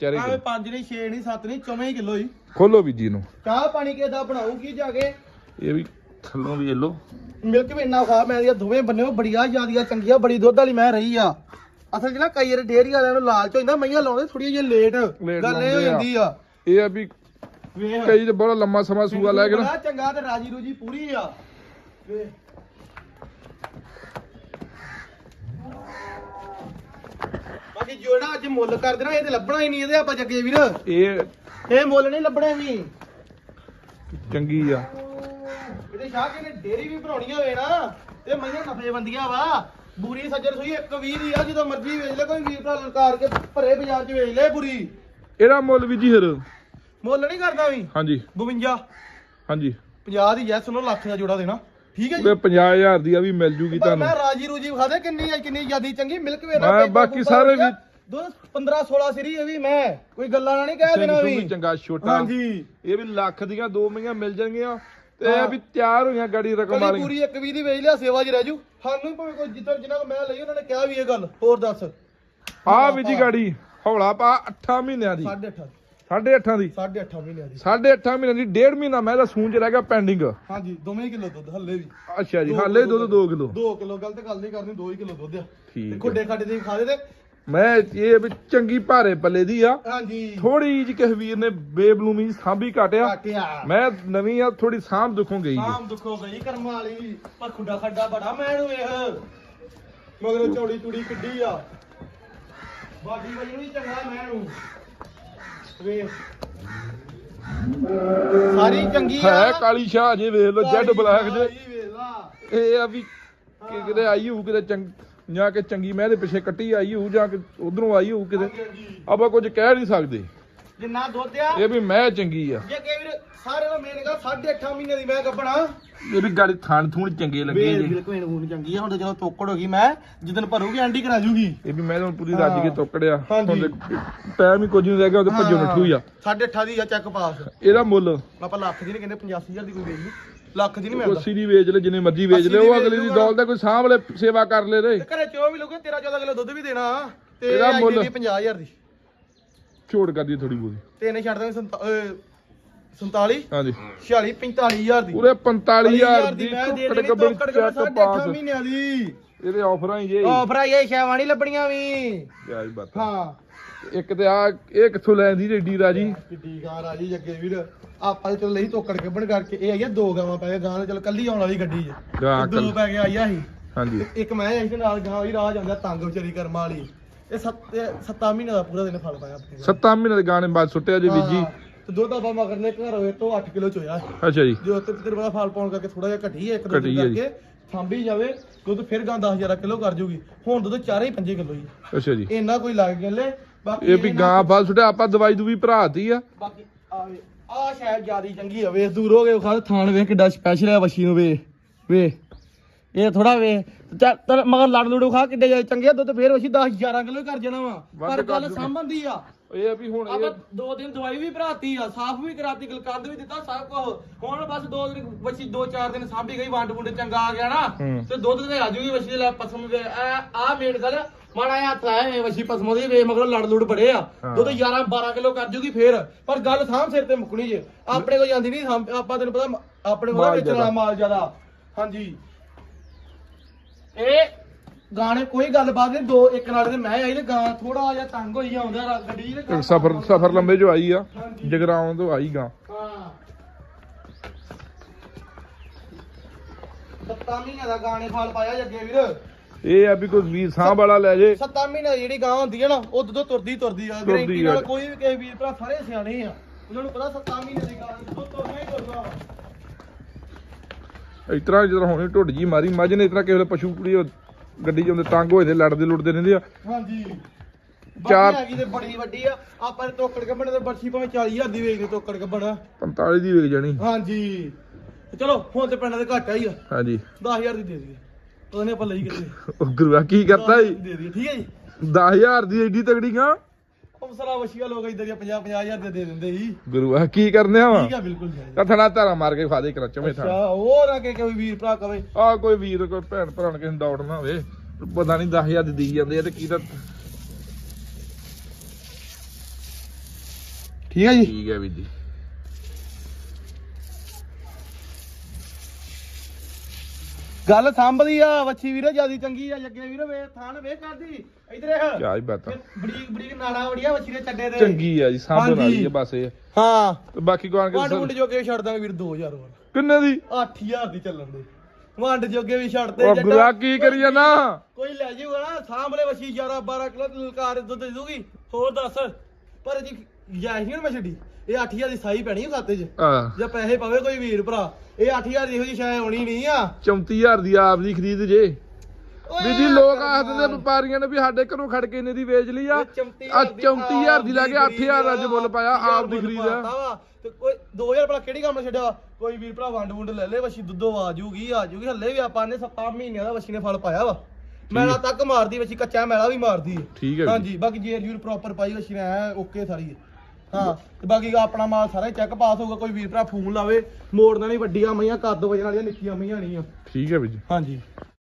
ਚਾਰੇ ਆਵੇਂ 5 ਨਹੀਂ 6 ਨਹੀਂ 7 ਨਹੀਂ 24 ਕਿਲੋ ਹੀ। ਖੋਲੋ ਵੀ ਜੀ ਨੂੰ ਚਾਹ ਪਾਣੀ ਕਿਦਾ ਬਣਾਉਗੀ ਜਾ ਕੇ? ਇਹ ਵੀ ਥੱਲੋਂ ਵੀ ਇਹ ਲੋ ਮਿਲਕ ਵੀ ਇੰਨਾ ਖਾ ਮੈਂ ਦੀਆਂ ਦੋਵੇਂ ਬੰਨੇ ਬੜੀਆਂ ਜਿਆਦੀਆਂ ਚੰਗੀਆਂ ਬੜੀ ਦੁੱਧ ਵਾਲੀ ਮੈਂ ਰਹੀ ਆ। ਅਸਲ 'ਚ ਨਾ ਕਈ ਵਾਰ ਡੇਅਰੀ ਵਾਲਿਆਂ ਨੂੰ ਲਾਲਚ ਹੋ ਜਾਂਦਾ ਮਈਆਂ ਲਾਉਂਦੇ ਥੋੜੀ ਜਿਹੀ ਲੇਟ। ਗੱਲ ਇਹ ਹੋ। ਜਾਂਦੀ ਆ। ਇਹ ਆ ਵੀ ਵੇਖ। ਕਈ ਤੇ ਬੜਾ ਲੰਮਾ ਸਮਾਂ ਸੂਆ ਲੈ ਕੇ ਨਾ। ਚੰਗਾ ਤੇ ਰਾਜੀ ਰੂਜੀ ਪੂਰੀ ਆ। ਵੇਖ। ਬਾਕੀ ਜਿਹੜਾ ਅੱਜ ਮੁੱਲ ਕਰ ਦੇਣਾ ਇਹ ਤੇ ਲੱਭਣਾ ਹੀ ਨਹੀਂ ਇਹਦੇ ਆਪਾਂ ਜੱਗੇ ਵੀਰ। ਇਹ ਇਹ ਮੁੱਲ ਨਹੀਂ ਲੱਭਣੇ ਵੀ। ਚੰਗੀ ਆ। ਇਹਦੇ ਸ਼ਾਹ ਕੇ ਨੇ ਡੇਰੀ ਵੀ ਬਣਾਉਣੀ ਹੋਵੇ ਨਾ ਤੇ ਮਈਆਂ ਨਫੇ ਬੰਦੀਆਂ ਵਾ। ਬੂਰੀ ਸੱਜਰ ਸੂਈ 120 ਦੀ ਆ ਜਦੋਂ ਮਰਜ਼ੀ ਵੇਚ ਲੈ ਕੋਈ ਵੀਰ ਭਰਾ ਲਲਕਾਰ ਕੇ ਭਰੇ ਬਾਜ਼ਾਰ 'ਚ ਵੇਚ ਲੈ ਬੁਰੀ। ਇਹਦਾ ਮੁੱਲ ਵੀ ਜੀ ਫਿਰ। ਮੁੱਲ ਨਹੀਂ ਕਰਦਾ ਵੀ? ਹਾਂਜੀ। 52 ਹਾਂਜੀ। 50 ਦੀ ਜੈਸ ਨੂੰ ਲੱਖ ਦਾ ਜੋੜਾ ਦੇਣਾ। ਠੀਕ ਹੈ ਜੀ? ਪੂਰੇ 50000 ਦੀ ਆ ਵੀ ਮਿਲ ਜੂਗੀ ਪਰ ਤੁਹਾਨੂੰ। ਮੈਂ ਰਾਜੀ ਰੂਜੀ ਵਿਖਾ ਦੇ ਕਿੰਨੀ ਆ ਕਿੰਨੀ ਜਿਆਦੀ ਚੰਗੀ ਮਿਲਕ ਵੇ ਮੈਂ ਬਾਕੀ ਸਾਰੇ ਵੀ- ਦੁੱਧ 15 16 ਸਰੀ ਇਹ ਵੀ ਮੈਂ ਕੋਈ ਗੱਲਾਂ ਨਾਲ ਨਹੀਂ ਕਹਿ ਦੇਣਾ ਵੀ। ਚੰਗਾ ਛੋਟਾ। ਹਾਂਜੀ। ਇਹ ਵੀ ਲੱਖ ਦੀਆਂ ਦੋ ਮਹੀਆਂ ਮਿਲ ਜਾਣਗੀਆਂ। ਤੇ ਇਹ। ਵੀ ਤਿਆਰ ਹੋਈਆਂ ਗਾੜੀ ਰਕਮ ਕਲੀ ਵਾਲੀਆਂ। ਪੂਰੀ ਇੱਕ ਵੀ ਦੀ ਵੇਚ ਲਿਆ ਸੇਵਾ 'ਚ ਰਹਿ ਜੂ। ਸਾਨੂੰ ਭਾਵੇਂ ਕੋਈ ਜਿੱਦਾਂ ਜਿਨ੍ਹਾਂ ਕੋ ਮੈਂ ਲਈ ਉਹਨਾਂ ਨੇ ਕਿਹਾ ਵੀ ਇਹ ਗੱਲ ਹੋਰ ਦੱਸ। ਆ ਵੀ ਜੀ ਗਾੜੀ ਹੌਲਾ ਪਾ 8 ਮਹੀਨਿਆਂ ਦੀ। 8.5 8.5 ਦੀ। 8.5 ਮਹੀਨਿਆਂ ਦੀ। 8.5 ਮਹੀਨਿਆਂ ਦੀ ਡੇਢ ਮਹੀਨਾ ਮੈਂ ਤਾਂ ਸੂੰਜ ਰਹਿ ਗਿਆ ਪੈਂਡਿੰਗ ਹਾਂਜੀ ਦੋਵੇਂ ਕਿਲੋ ਦੁੱਧ ਹੱਲੇ ਵੀ। ਅੱਛਾ ਜੀ ਹਾਲੇ ਦੁੱਧ 2 ਕਿਲੋ। 2 ਕਿਲੋ ਗਲਤ ਗੱਲ ਨਹੀਂ ਕਰਨੀ 2 ਹੀ ਕਿਲੋ ਦੁੱਧ ਆ। ਠੀਕ ਹੈ। ਖੁੱਡੇ ਖਾਡੇ ਦੇ ਵੀ ਖਾ ਦੇ ਤੇ ਮੈਂ ਇਹ ਵੀ ਚੰਗੀ ਭਾਰੇ ਪੱਲੇ ਦੀ ਆ। ਹਾਂਜੀ। ਥੋੜੀ ਜਿਹੀ ਕਿਸੇ ਵੀਰ ਨੇ ਬੇਬਲੂਮੀ ਸਾਂਭੀ ਕਾਟਿਆ ਮੈਂ ਨਵੀਂ ਆ ਥੋੜੀ ਸਾਂਭ ਦੁਖੋਂ ਗਈ ਜੀ। ਆਮ ਦੁੱਖੋ ਗਈ ਕਰਮ ਵਾਲੀ। ਪਰ ਖੁੱਡਾ ਖੱਡਾ ਬੜਾ ਮੈਂ ਨੂੰ ਵੇਖ। ਮਗਰੋਂ ਚੌੜੀ ਚੂੜੀ ਕਿੱਡੀ ਆ। ਬਾਡੀ ਵਜਨ ਵੀ ਚੰਗਾ ਮੈਂ ਨੂੰ। ਵੇਖ। ਸਾਰੀ ਚੰਗੀ ਆ। ਹੈ ਕਾਲੀ ਸ਼ਾਹ ਜੇ ਵੇਖ ਲਓ ਜੈਡ ਬਲੈਕ ਜੇ। ਲਾ। ਇਹ ਆ ਵੀ ਕਿ ਕਿਤੇ ਆਈ ਹੋਊ ਕਿਤੇ ਚੰਗ ਜਾਂ ਕਿ ਚੰਗੀ ਮੈਂ ਦੇ ਪਿੱਛੇ ਕੱਟੀ ਆਈ ਹੋਊ ਜਾਂ ਕਿ ਉਧਰੋਂ ਆਈ ਹੋਊ ਕਿਤੇ। ਆਪਾਂ ਕੁਝ ਕਹਿ ਨਹੀਂ ਸਕਦੇ। ਜਿੰਨਾ ਦੁੱਧ ਆ ਇਹ ਵੀ ਮੈਂ ਚੰਗੀ ਆ। ਜੇ ਕਿ ਵੀਰ ਸਾਰੇ ਦਾ ਮੇਨ ਗੱਲ 8.5 ਮਹੀਨੇ ਦੀ ਮੈਂ ਗੱਬਣਾ ਇਹ ਵੀ ਗਾੜੀ ਥਾਣ ਥੂਣ ਚੰਗੇ ਲੱਗੇ ਜੀ। ਬਿਲਕੁਲ ਇਹਨੂੰ ਚੰਗੀ ਆ ਹੁਣ ਤਾਂ ਜਦੋਂ ਤੋਕੜ ਹੋ ਗਈ ਮੈਂ ਜਿੱਦਨ ਭਰੂਗੀ ਆਂਟੀ ਕਰਾ ਜੂਗੀ। ਇਹ ਵੀ ਮੈਂ ਤਾਂ ਪੂਰੀ ਰੱਜ ਕੇ ਤੋਕੜਿਆ। ਹਾਂਜੀ। ਹੁਣ ਟਾਈਮ ਹੀ ਕੁਝ ਨਹੀਂ ਰਹਿ ਗਿਆ ਉਹਦੇ ਭੱਜੋ ਹੀ। ਆ। 8.5 ਦੀ ਆ ਚੈੱਕ ਪਾਸ ਇਹਦਾ ਮੁੱਲ। ਆਪਾਂ ਲੱਖ ਦੀ ਨਹੀਂ ਕਹਿੰਦੇ 85000 ਦੀ ਕੋਈ ਵੇਚ। ਲਈ ਲੱਖ ਦੀ ਨਹੀਂ ਮਿਲਦਾ। ਕੋਸੀ ਦੀ ਵੇਚ ਲੈ ਜਿੰਨੇ ਮਰਜ਼ੀ ਵੇਚ ਲੈ ਦੀ ਉਹ ਅਗਲੀ ਦੀ। ਦੌਲਤ ਦਾ ਕੋਈ ਸਾਂਭ ਲੈ ਸੇਵਾ ਕਰ ਲੈ ਰੇ ਤੇ ਘਰੇ ਚੋ ਵੀ ਲੋਗੇ 13 14 ਕਿਲੋ ਦੁੱਧ ਵੀ ਦੇਣਾ ਤੇ ਇਹਦਾ ਮੁੱਲ? ਮੁੱਲ 50000 ਦੀ। ਛੋੜ ਕਰਦੀ ਥੋੜੀ ਬੋਦੀ ਤੇ ਇਹਨੇ ਛੱਡ ਦੇਣੇ 47 ਹਾਂਜੀ। 46 45000 ਦੀ। ਪੂਰੇ 45000 ਦੀ ਦੇ ਟੁੱਕੜ ਤੋਕੜ ਚੈੱਕ ਪਾਸ ਮਹੀਨਿਆਂ ਦੀ। ਇਹਦੇ ਆਫਰਾਂ ਹੀ ਜੇ। ਆਫਰ ਇਹ ਸ਼ੈਵਾਂ ਨਹੀਂ ਲੱਭਣੀਆਂ ਵੀ। ਬਾਤ। ਹਾਂ। ਇੱਕ ਤੇ ਆ ਇਹ ਕਿੱਥੋਂ ਲੈਂਦੀ ਰੇਡੀ ਰਾਜੀ? ਕਿੱਡੀ ਗਾਂ ਰਾਜੀ ਜੱਗੇ ਵੀਰ। ਆਪਾਂ ਤੇ ਚਲ ਲਈ ਤੋਕੜ ਕੱਢਣ ਕਰਕੇ ਇਹ ਆਈਆ ਦੋ ਗਾਵਾਂ ਪੈ ਗਏ ਗਾਂ ਤੇ ਚਲ ਕੱਲੀ ਆਉਣ ਵਾਲੀ ਗੱਡੀ 'ਚ ਗਾਂ ਦੋ ਪੈ ਕੇ ਆਈਆ ਸੀ ਹਾਂਜੀ। ਇੱਕ ਮੈਂ ਆਈ ਤੇ ਨਾਲ ਗਾਂ ਵੀ ਰਾਹ ਜਾਂਦਾ ਤੰਗ ਵਿਚਾਰੀ ਕਰਮ ਵਾਲੀ। ਇਹ 7 ਮਹੀਨੇ ਦਾ ਪੂਰਾ ਦਿਨ ਫਲ ਪਾਇਆ ਆਪਣੇ ਕੋਲ। ਸੱਤਾਂ ਮਹੀਨੇ ਦੇ ਗਾਣੇ ਬਾਅਦ ਸੁੱਟਿਆ ਜੇ ਬੀਜੀ ਤੇ ਦੁੱਧ ਆਪਾਂ ਮਗਰ ਨੇ ਘਰ ਹੋਏ ਤੋਂ 8 ਕਿਲੋ ਚੋਇਆ ਅੱਛਾ ਜੀ। ਜੋ ਤੇ ਤੇਰੇ ਬੜਾ ਫਲ ਪਾਉਣ ਕਰਕੇ ਥੋੜਾ ਜਿਹਾ ਘਟੀ ਹੈ ਇੱਕ ਦੋ ਦਿਨ। ਕਰਕੇ ਸਾਂਭੀ ਜਾਵੇ ਦੁੱਧ ਫਿਰ ਗਾਂ 10000 ਕਿਲੋ ਕਰ ਜੂਗੀ। ਹੁਣ ਦੁੱਧ 4 ਹੀ 5 ਕਿਲੋ ਹੀ। ਅੱਛਾ ਜੀ। ਇੰਨਾ ਕੋਈ ਲੱਗ ਗਿਆ ਲੈ ਇਹ ਵੀ ਗਾਂ ਫਲ ਸੁੱਟਿਆ ਆਪਾਂ ਦਵਾਈ ਦੂਵੀ ਭਰਾਤੀ ਆ। ਬਾਕੀ ਆਵੇ ਆ ਸ਼ਾਇਦ ਜਿਆਦੀ ਚੰਗੀ ਆ ਵੇ ਦੂਰ ਹੋ ਗਏ ਖਾ ਥਾਣ ਵੇ ਕਿੱਡਾ ਸਪੈਸ਼ਲ ਹੈ ਵਸ਼ੀ ਨੂੰ ਵੇ ਵੇ ਇਹ ਥੋੜਾ ਵੇ ਮਗਰ ਲੜ ਲੂੜੋ ਖਾ ਕਿੱਡੇ ਚੰਗੇ ਦੁੱਧ ਫੇਰ ਵਸ਼ੀ 10 11 ਕਿਲੋ ਕਰ ਜਾਣਾ ਵਾ। ਪਰ ਗੱਲ। ਸਾਂਭਣ ਆ। ਇਹ ਆ ਵੀ ਹੁਣ ਆਪਾਂ ਇਹ ਦੋ ਦਿਨ ਦਵਾਈ ਵੀ ਭਰਾਤੀ ਆ ਸਾਫ਼ ਵੀ ਕਰਾਤੀ ਗਲਕੰਦ ਵੀ ਦਿੱਤਾ ਸਭ ਕੁਝ ਹੁਣ ਬਸ ਦੋ ਦਿਨ ਵਸ਼ੀ ਦੋ ਚਾਰ ਦਿਨ ਸਾਂਭੀ ਗਈ ਵੰਡ ਵੁੰਡ ਚੰਗਾ ਆ ਗਿਆ ਨਾ। ਹੂੰ। ਤੇ ਦੁੱਧ ਤੇ ਆਜੂਗੀ ਵਸ਼ੀ ਦੇ ਲੈ ਪਸਮ ਦੇ ਆ ਆ ਮੇਡ ਗੱਲ ਮਾੜਾ ਜਿਹਾ ਹੱਥ ਲਾਇਆ ਵੇ ਵਸ਼ੀ ਪਸਮ ਦੀ ਵੇ ਮਗਰ ਲੜ ਲੁੜ ਬੜੇ ਆ। ਹਾਂ। ਦੁੱਧ 11 12 ਕਿਲੋ ਕਰ ਜੂਗੀ ਫੇਰ। ਪਰ ਗੱਲ ਸਾਂਭ ਸਿਰ ਤੇ ਮੁੱਕਣੀ ਜੇ। ਆਪਣੇ ਕੋਲ ਜਾਂਦੀ ਨਹੀਂ ਸਾਂਭ- ਆਪਾਂ ਤੈਨੂੰ ਪਤਾ ਆਪਣੇ ਕੋਲ ਮਾਲ ਵੇਚਣ ਜ਼ਿਆਦਾ। ਮਾਲ ਜ਼ਿਆਦਾ। ਹਾਂਜੀ। ਇਹ ਗਾਣੇ ਕੋਈ ਗੱਲਬਾਤ ਨਹੀਂ ਦੋ ਇੱਕ ਨਾਲੇ ਤੇ ਮੈਂ ਆਈ ਤੇ ਗਾਂ ਥੋੜਾ ਜਿਹਾ ਤੰਗ ਹੋਈ ਆਉਂਦਾ ਰਾ- ਗੱਡੀ ਦੇ ਤੇ ਸਫਰ ਸਫਰ ਲੰਬੇ ਜੋ ਆਈ ਆ ਜਗਰਾਉਂ ਤੋਂ ਆਈ ਗਾ। ਹਾਂ। ਸੱਤਾਂ ਮਹੀਨਿਆਂ ਦਾ ਗਾਣੇ ਫਲ ਪਾਇਆ ਜੱਗੇ ਵੀਰ। ਇਹ ਆ ਵੀ ਕੋਈ ਵੀਰ ਸਾਂਭ ਵਾਲਾ ਲੈ ਜੇ। ਸੱਤਾਂ ਮਹੀਨਿਆਂ ਦੀ ਜਿਹੜੀ ਗਾਂ ਹੁੰਦੀ ਹੈ ਨਾ ਉਹ ਦੁੱਧ ਤੁਰਦੀ ਤੁਰਦੀ ਆ। ਤੁਰਦੀ ਗਰੰਟੀ ਨਾਲ। ਕੋਈ ਵੀ ਕਿਸੇ ਵੀਰ ਭਰਾ ਸਾਰੇ ਸਿਆਣੇ ਆ। ਉਹਨਾਂ ਨੂੰ ਪਤਾ ਸੱਤਾਂ ਮਹੀਨਿਆਂ ਦੀ ਗਾਂ ਦੁੱਧ ਤੁਰਨਾ ਹੀ ਤੁਰਨਾ ਵਾ। ਇਸ ਤਰ੍ਹਾਂ ਜਦੋਂ ਹੋਣੀ ਢੁੱਡ ਜੀ ਮਾਰੀ ਮੱਝ ਨੇ ਇਸ ਤਰ੍ਹਾਂ ਕਿਸੇ ਵੇਲੇ ਪਸ਼ੂ ਕੁੜੀ ਉਹ ਗੱਡੀ 'ਚ ਆਉਂਦੇ ਤੰਗ ਹੋਏ ਤੇ ਲੜਦੇ ਲੁੜਦੇ ਰਹਿੰਦੇ ਆ। ਹਾਂਜੀ। ਚਾਰ- ਚਾਰ ਹੈਗੀ ਤੇ ਬੜੀ ਵੱਡੀ ਆ। ਆਪਾਂ ਨੇ ਤੋਕੜ ਕੱਢਣ ਤੇ ਬਰਛੀ ਭਾਵੇਂ 40000 ਦੀ ਵੇਚਦੇ ਤੋਕੜ ਕੱਢਣ। 45 ਦੀ ਵਿਕ ਜਾਣੀ। ਹਾਂਜੀ। ਤੇ ਚਲੋ ਹੁਣ ਤੇ ਪਿੰਡਾਂ ਦੇ ਘੱਟ ਆਈ ਆ। ਹਾਂਜੀ। 10000 ਦੀ ਦੇ ਦਈਏ। ਉਹਨੇ ਆਪਾਂ ਲਈ ਕਿੱਥੇ? ਉਹ ਗੁਰੂਆ ਕੀ ਕਰਤਾ ਈ? ਦੇ ਦਈਏ ਠੀਕ ਹੈ ਜੀ। 10000 ਦੀ ਐਡੀ ਤਗੜੀ ਗਾ ਅਫਸਰਾ ਵਸ਼ੀਆ ਲੋਕ ਇਧਰ 50 50000 ਦੇ ਦੇ ਦਿੰਦੇ ਸੀ ਗੁਰੂਆ ਕੀ ਕਰਨੇ ਆ ਵਾ ਠੀਕ ਆ ਬਿਲਕੁਲ ਜਾਇਜ਼। ਤਾਂ ਥਣਾ ਧਾਰਾ ਮਾਰ ਕੇ ਖਾ ਦੇ ਕਰਾਂ ਚਵੇਂ ਥਾਂ ਅੱਛਾ ਹੋਰ ਆ ਕੇ ਕੋਈ ਵੀਰ ਭਰਾ ਕਵੇ। ਆ ਕੋਈ ਵੀਰ ਕੋਈ ਭੈਣ ਭਰਾ ਨੂੰ ਕਿਸੇ ਨੂੰ ਡਾਊਟ ਨਾ ਹੋਵੇ ਪਤਾ ਨਹੀਂ 10000 ਦੀ ਦੇਈ ਜਾਂਦੇ ਆ ਤੇ ਕੀ ਤਾਂ ਠੀਕ ਹੈ ਜੀ। ਠੀਕ ਹੈ ਵੀਰ ਜੀ। ਗੱਲ ਸੰਭਦੀ ਆ ਵੱਛੀ ਵੀਰੇ ਜਿਆਦੀ ਚੰਗੀ ਆ ਜੱਗੇ ਵੀਰੇ ਵੇ ਥਾਨ ਵੇ ਕਰਦੀ। ਇਧਰ ਇਹ ਕਿਆ ਹੀ ਬਾਤਾਂ। ਨਾੜਾ ਵੜੀਆ ਵੱਛੀ ਦੇ ਚੱਡੇ ਦੇ ਚੰਗੀ ਆ ਜੀ ਸਾਂਭਣ ਵਾਲੀ। ਆ ਬਸ ਇਹ। ਹਾਂ। ਤੇ ਬਾਕੀ ਵੰਡ ਕੇ ਮੁੰਡ ਜੋਗੇ ਵੀ ਛੱਡ ਦਾਂਗੇ ਵੀਰ 2000 ਹੋਰ। ਕਿੰਨੇ ਦੀ? 8000 ਦੀ ਚੱਲਣ ਦੇ। ਵੰਡ ਜੋਗੇ ਵੀ ਛੱਡਦੇ ਉਹ ਜੱਟਾ। ਗੁਰੂਆ ਕੀ ਕਰੀ ਜਾਣਾ ਕੋਈ ਲੈ ਜਾਊਗਾ ਨਾ ਸਾਹਮਣੇ ਵਛੀ 11 12 ਕਿਲੋ ਲਲਕਾਰ ਦੁੱਧ ਦੇ ਦੂਗੀ। ਹੋਰ ਦੱਸ ਪਰ ਜੀ ਜਾਇਜ਼ ਨਹੀਂ ਮੈਂ ਛੱਡੀ। ਇਹ 8000 ਦੀ ਸਾਈ ਪੈਣੀ ਖਾਤੇ 'ਚ। ਆ ਜਾਂ ਪੈਸੇ ਪਵੇ ਕੋਈ ਵੀਰ ਭਰਾ। ਇਹ 8000 ਦੀ ਇਹੋ ਜੀ ਸ਼ਾਇ ਹੋਣੀ ਨਹੀਂ ਆ। 34000 ਦੀ ਆਪ ਦੀ ਖਰੀਦ ਜੇ। ਵੀ ਜੀ ਲੋਕ ਆਖ ਦਿੰਦੇ ਵਪਾਰੀਆਂ ਨੇ ਵੀ ਸਾਡੇ ਘਰੋਂ ਖੜ ਕੇ ਇਹਨੇ ਦੀ ਵੇਚ ਲਈ ਆ। ਇਹ 34,000 ਆ 34000 ਦੀ ਲੈ ਕੇ ਆਪ 8000 ਅੱਜ ਮੁੱਲ ਪਾਇਆ ਆਪ ਦੀ ਖਰੀਦ ਆ। ਤੇ ਕੋਈ 2000 ਭਲਾ ਕਿਹੜੀ ਕੰਮ ਛੱਡਿਆ? ਕੋਈ ਵੀਰ ਭਰਾ ਵੰਡ ਵੁੰਡ ਲੈ ਲੈ ਵਛੀ ਦੁੱਧੋਂ ਆ ਜੂਗੀ ਆ ਜੂਗੀ। ਹੱਲੇ ਵੀ ਆਪਾਂ ਨੇ 7 ਮਹੀਨਿਆਂ ਦਾ ਵਛੀ ਨੇ ਫਲ ਪਾਇਆ ਵਾ। ਮੈਲਾ ਤੱਕ ਮਾਰਦੀ ਵਛੀ ਕੱਚਾ ਮੈਲਾ ਵੀ ਮਾਰਦੀ। ਠੀਕ ਹੈ। ਹਾਂਜੀ ਬਾਕੀ ਜੇਰ ਜੂਰ ਪ੍ਰੋਪਰ ਪਾਈ ਵਛੀ ਨੇ ਓਕੇ ਸਾਰੀ। ਹੈ। ਹਾਂ ਤੇ ਬਾਕੀ ਆਪਣਾ ਮਾਲ ਸਾਰਾ ਚੈੱਕ ਪਾਸ ਹੋਊਗਾ ਕੋਈ ਵੀਰ ਭਰਾ ਫੋਨ ਲਾਵੇ। ਮੋੜਨਾ ਨਹੀਂ ਵੱਡੀਆਂ ਮਈਆਂ ਕੱਦ ਵਜਣ ਵਾਲੀਆਂ ਨਿੱਕੀਆਂ ਮਈਆਂ ਨਹੀਂ ਆ। ਠੀਕ ਹੈ ਵੀਰ ਜੀ। ਹਾਂਜੀ।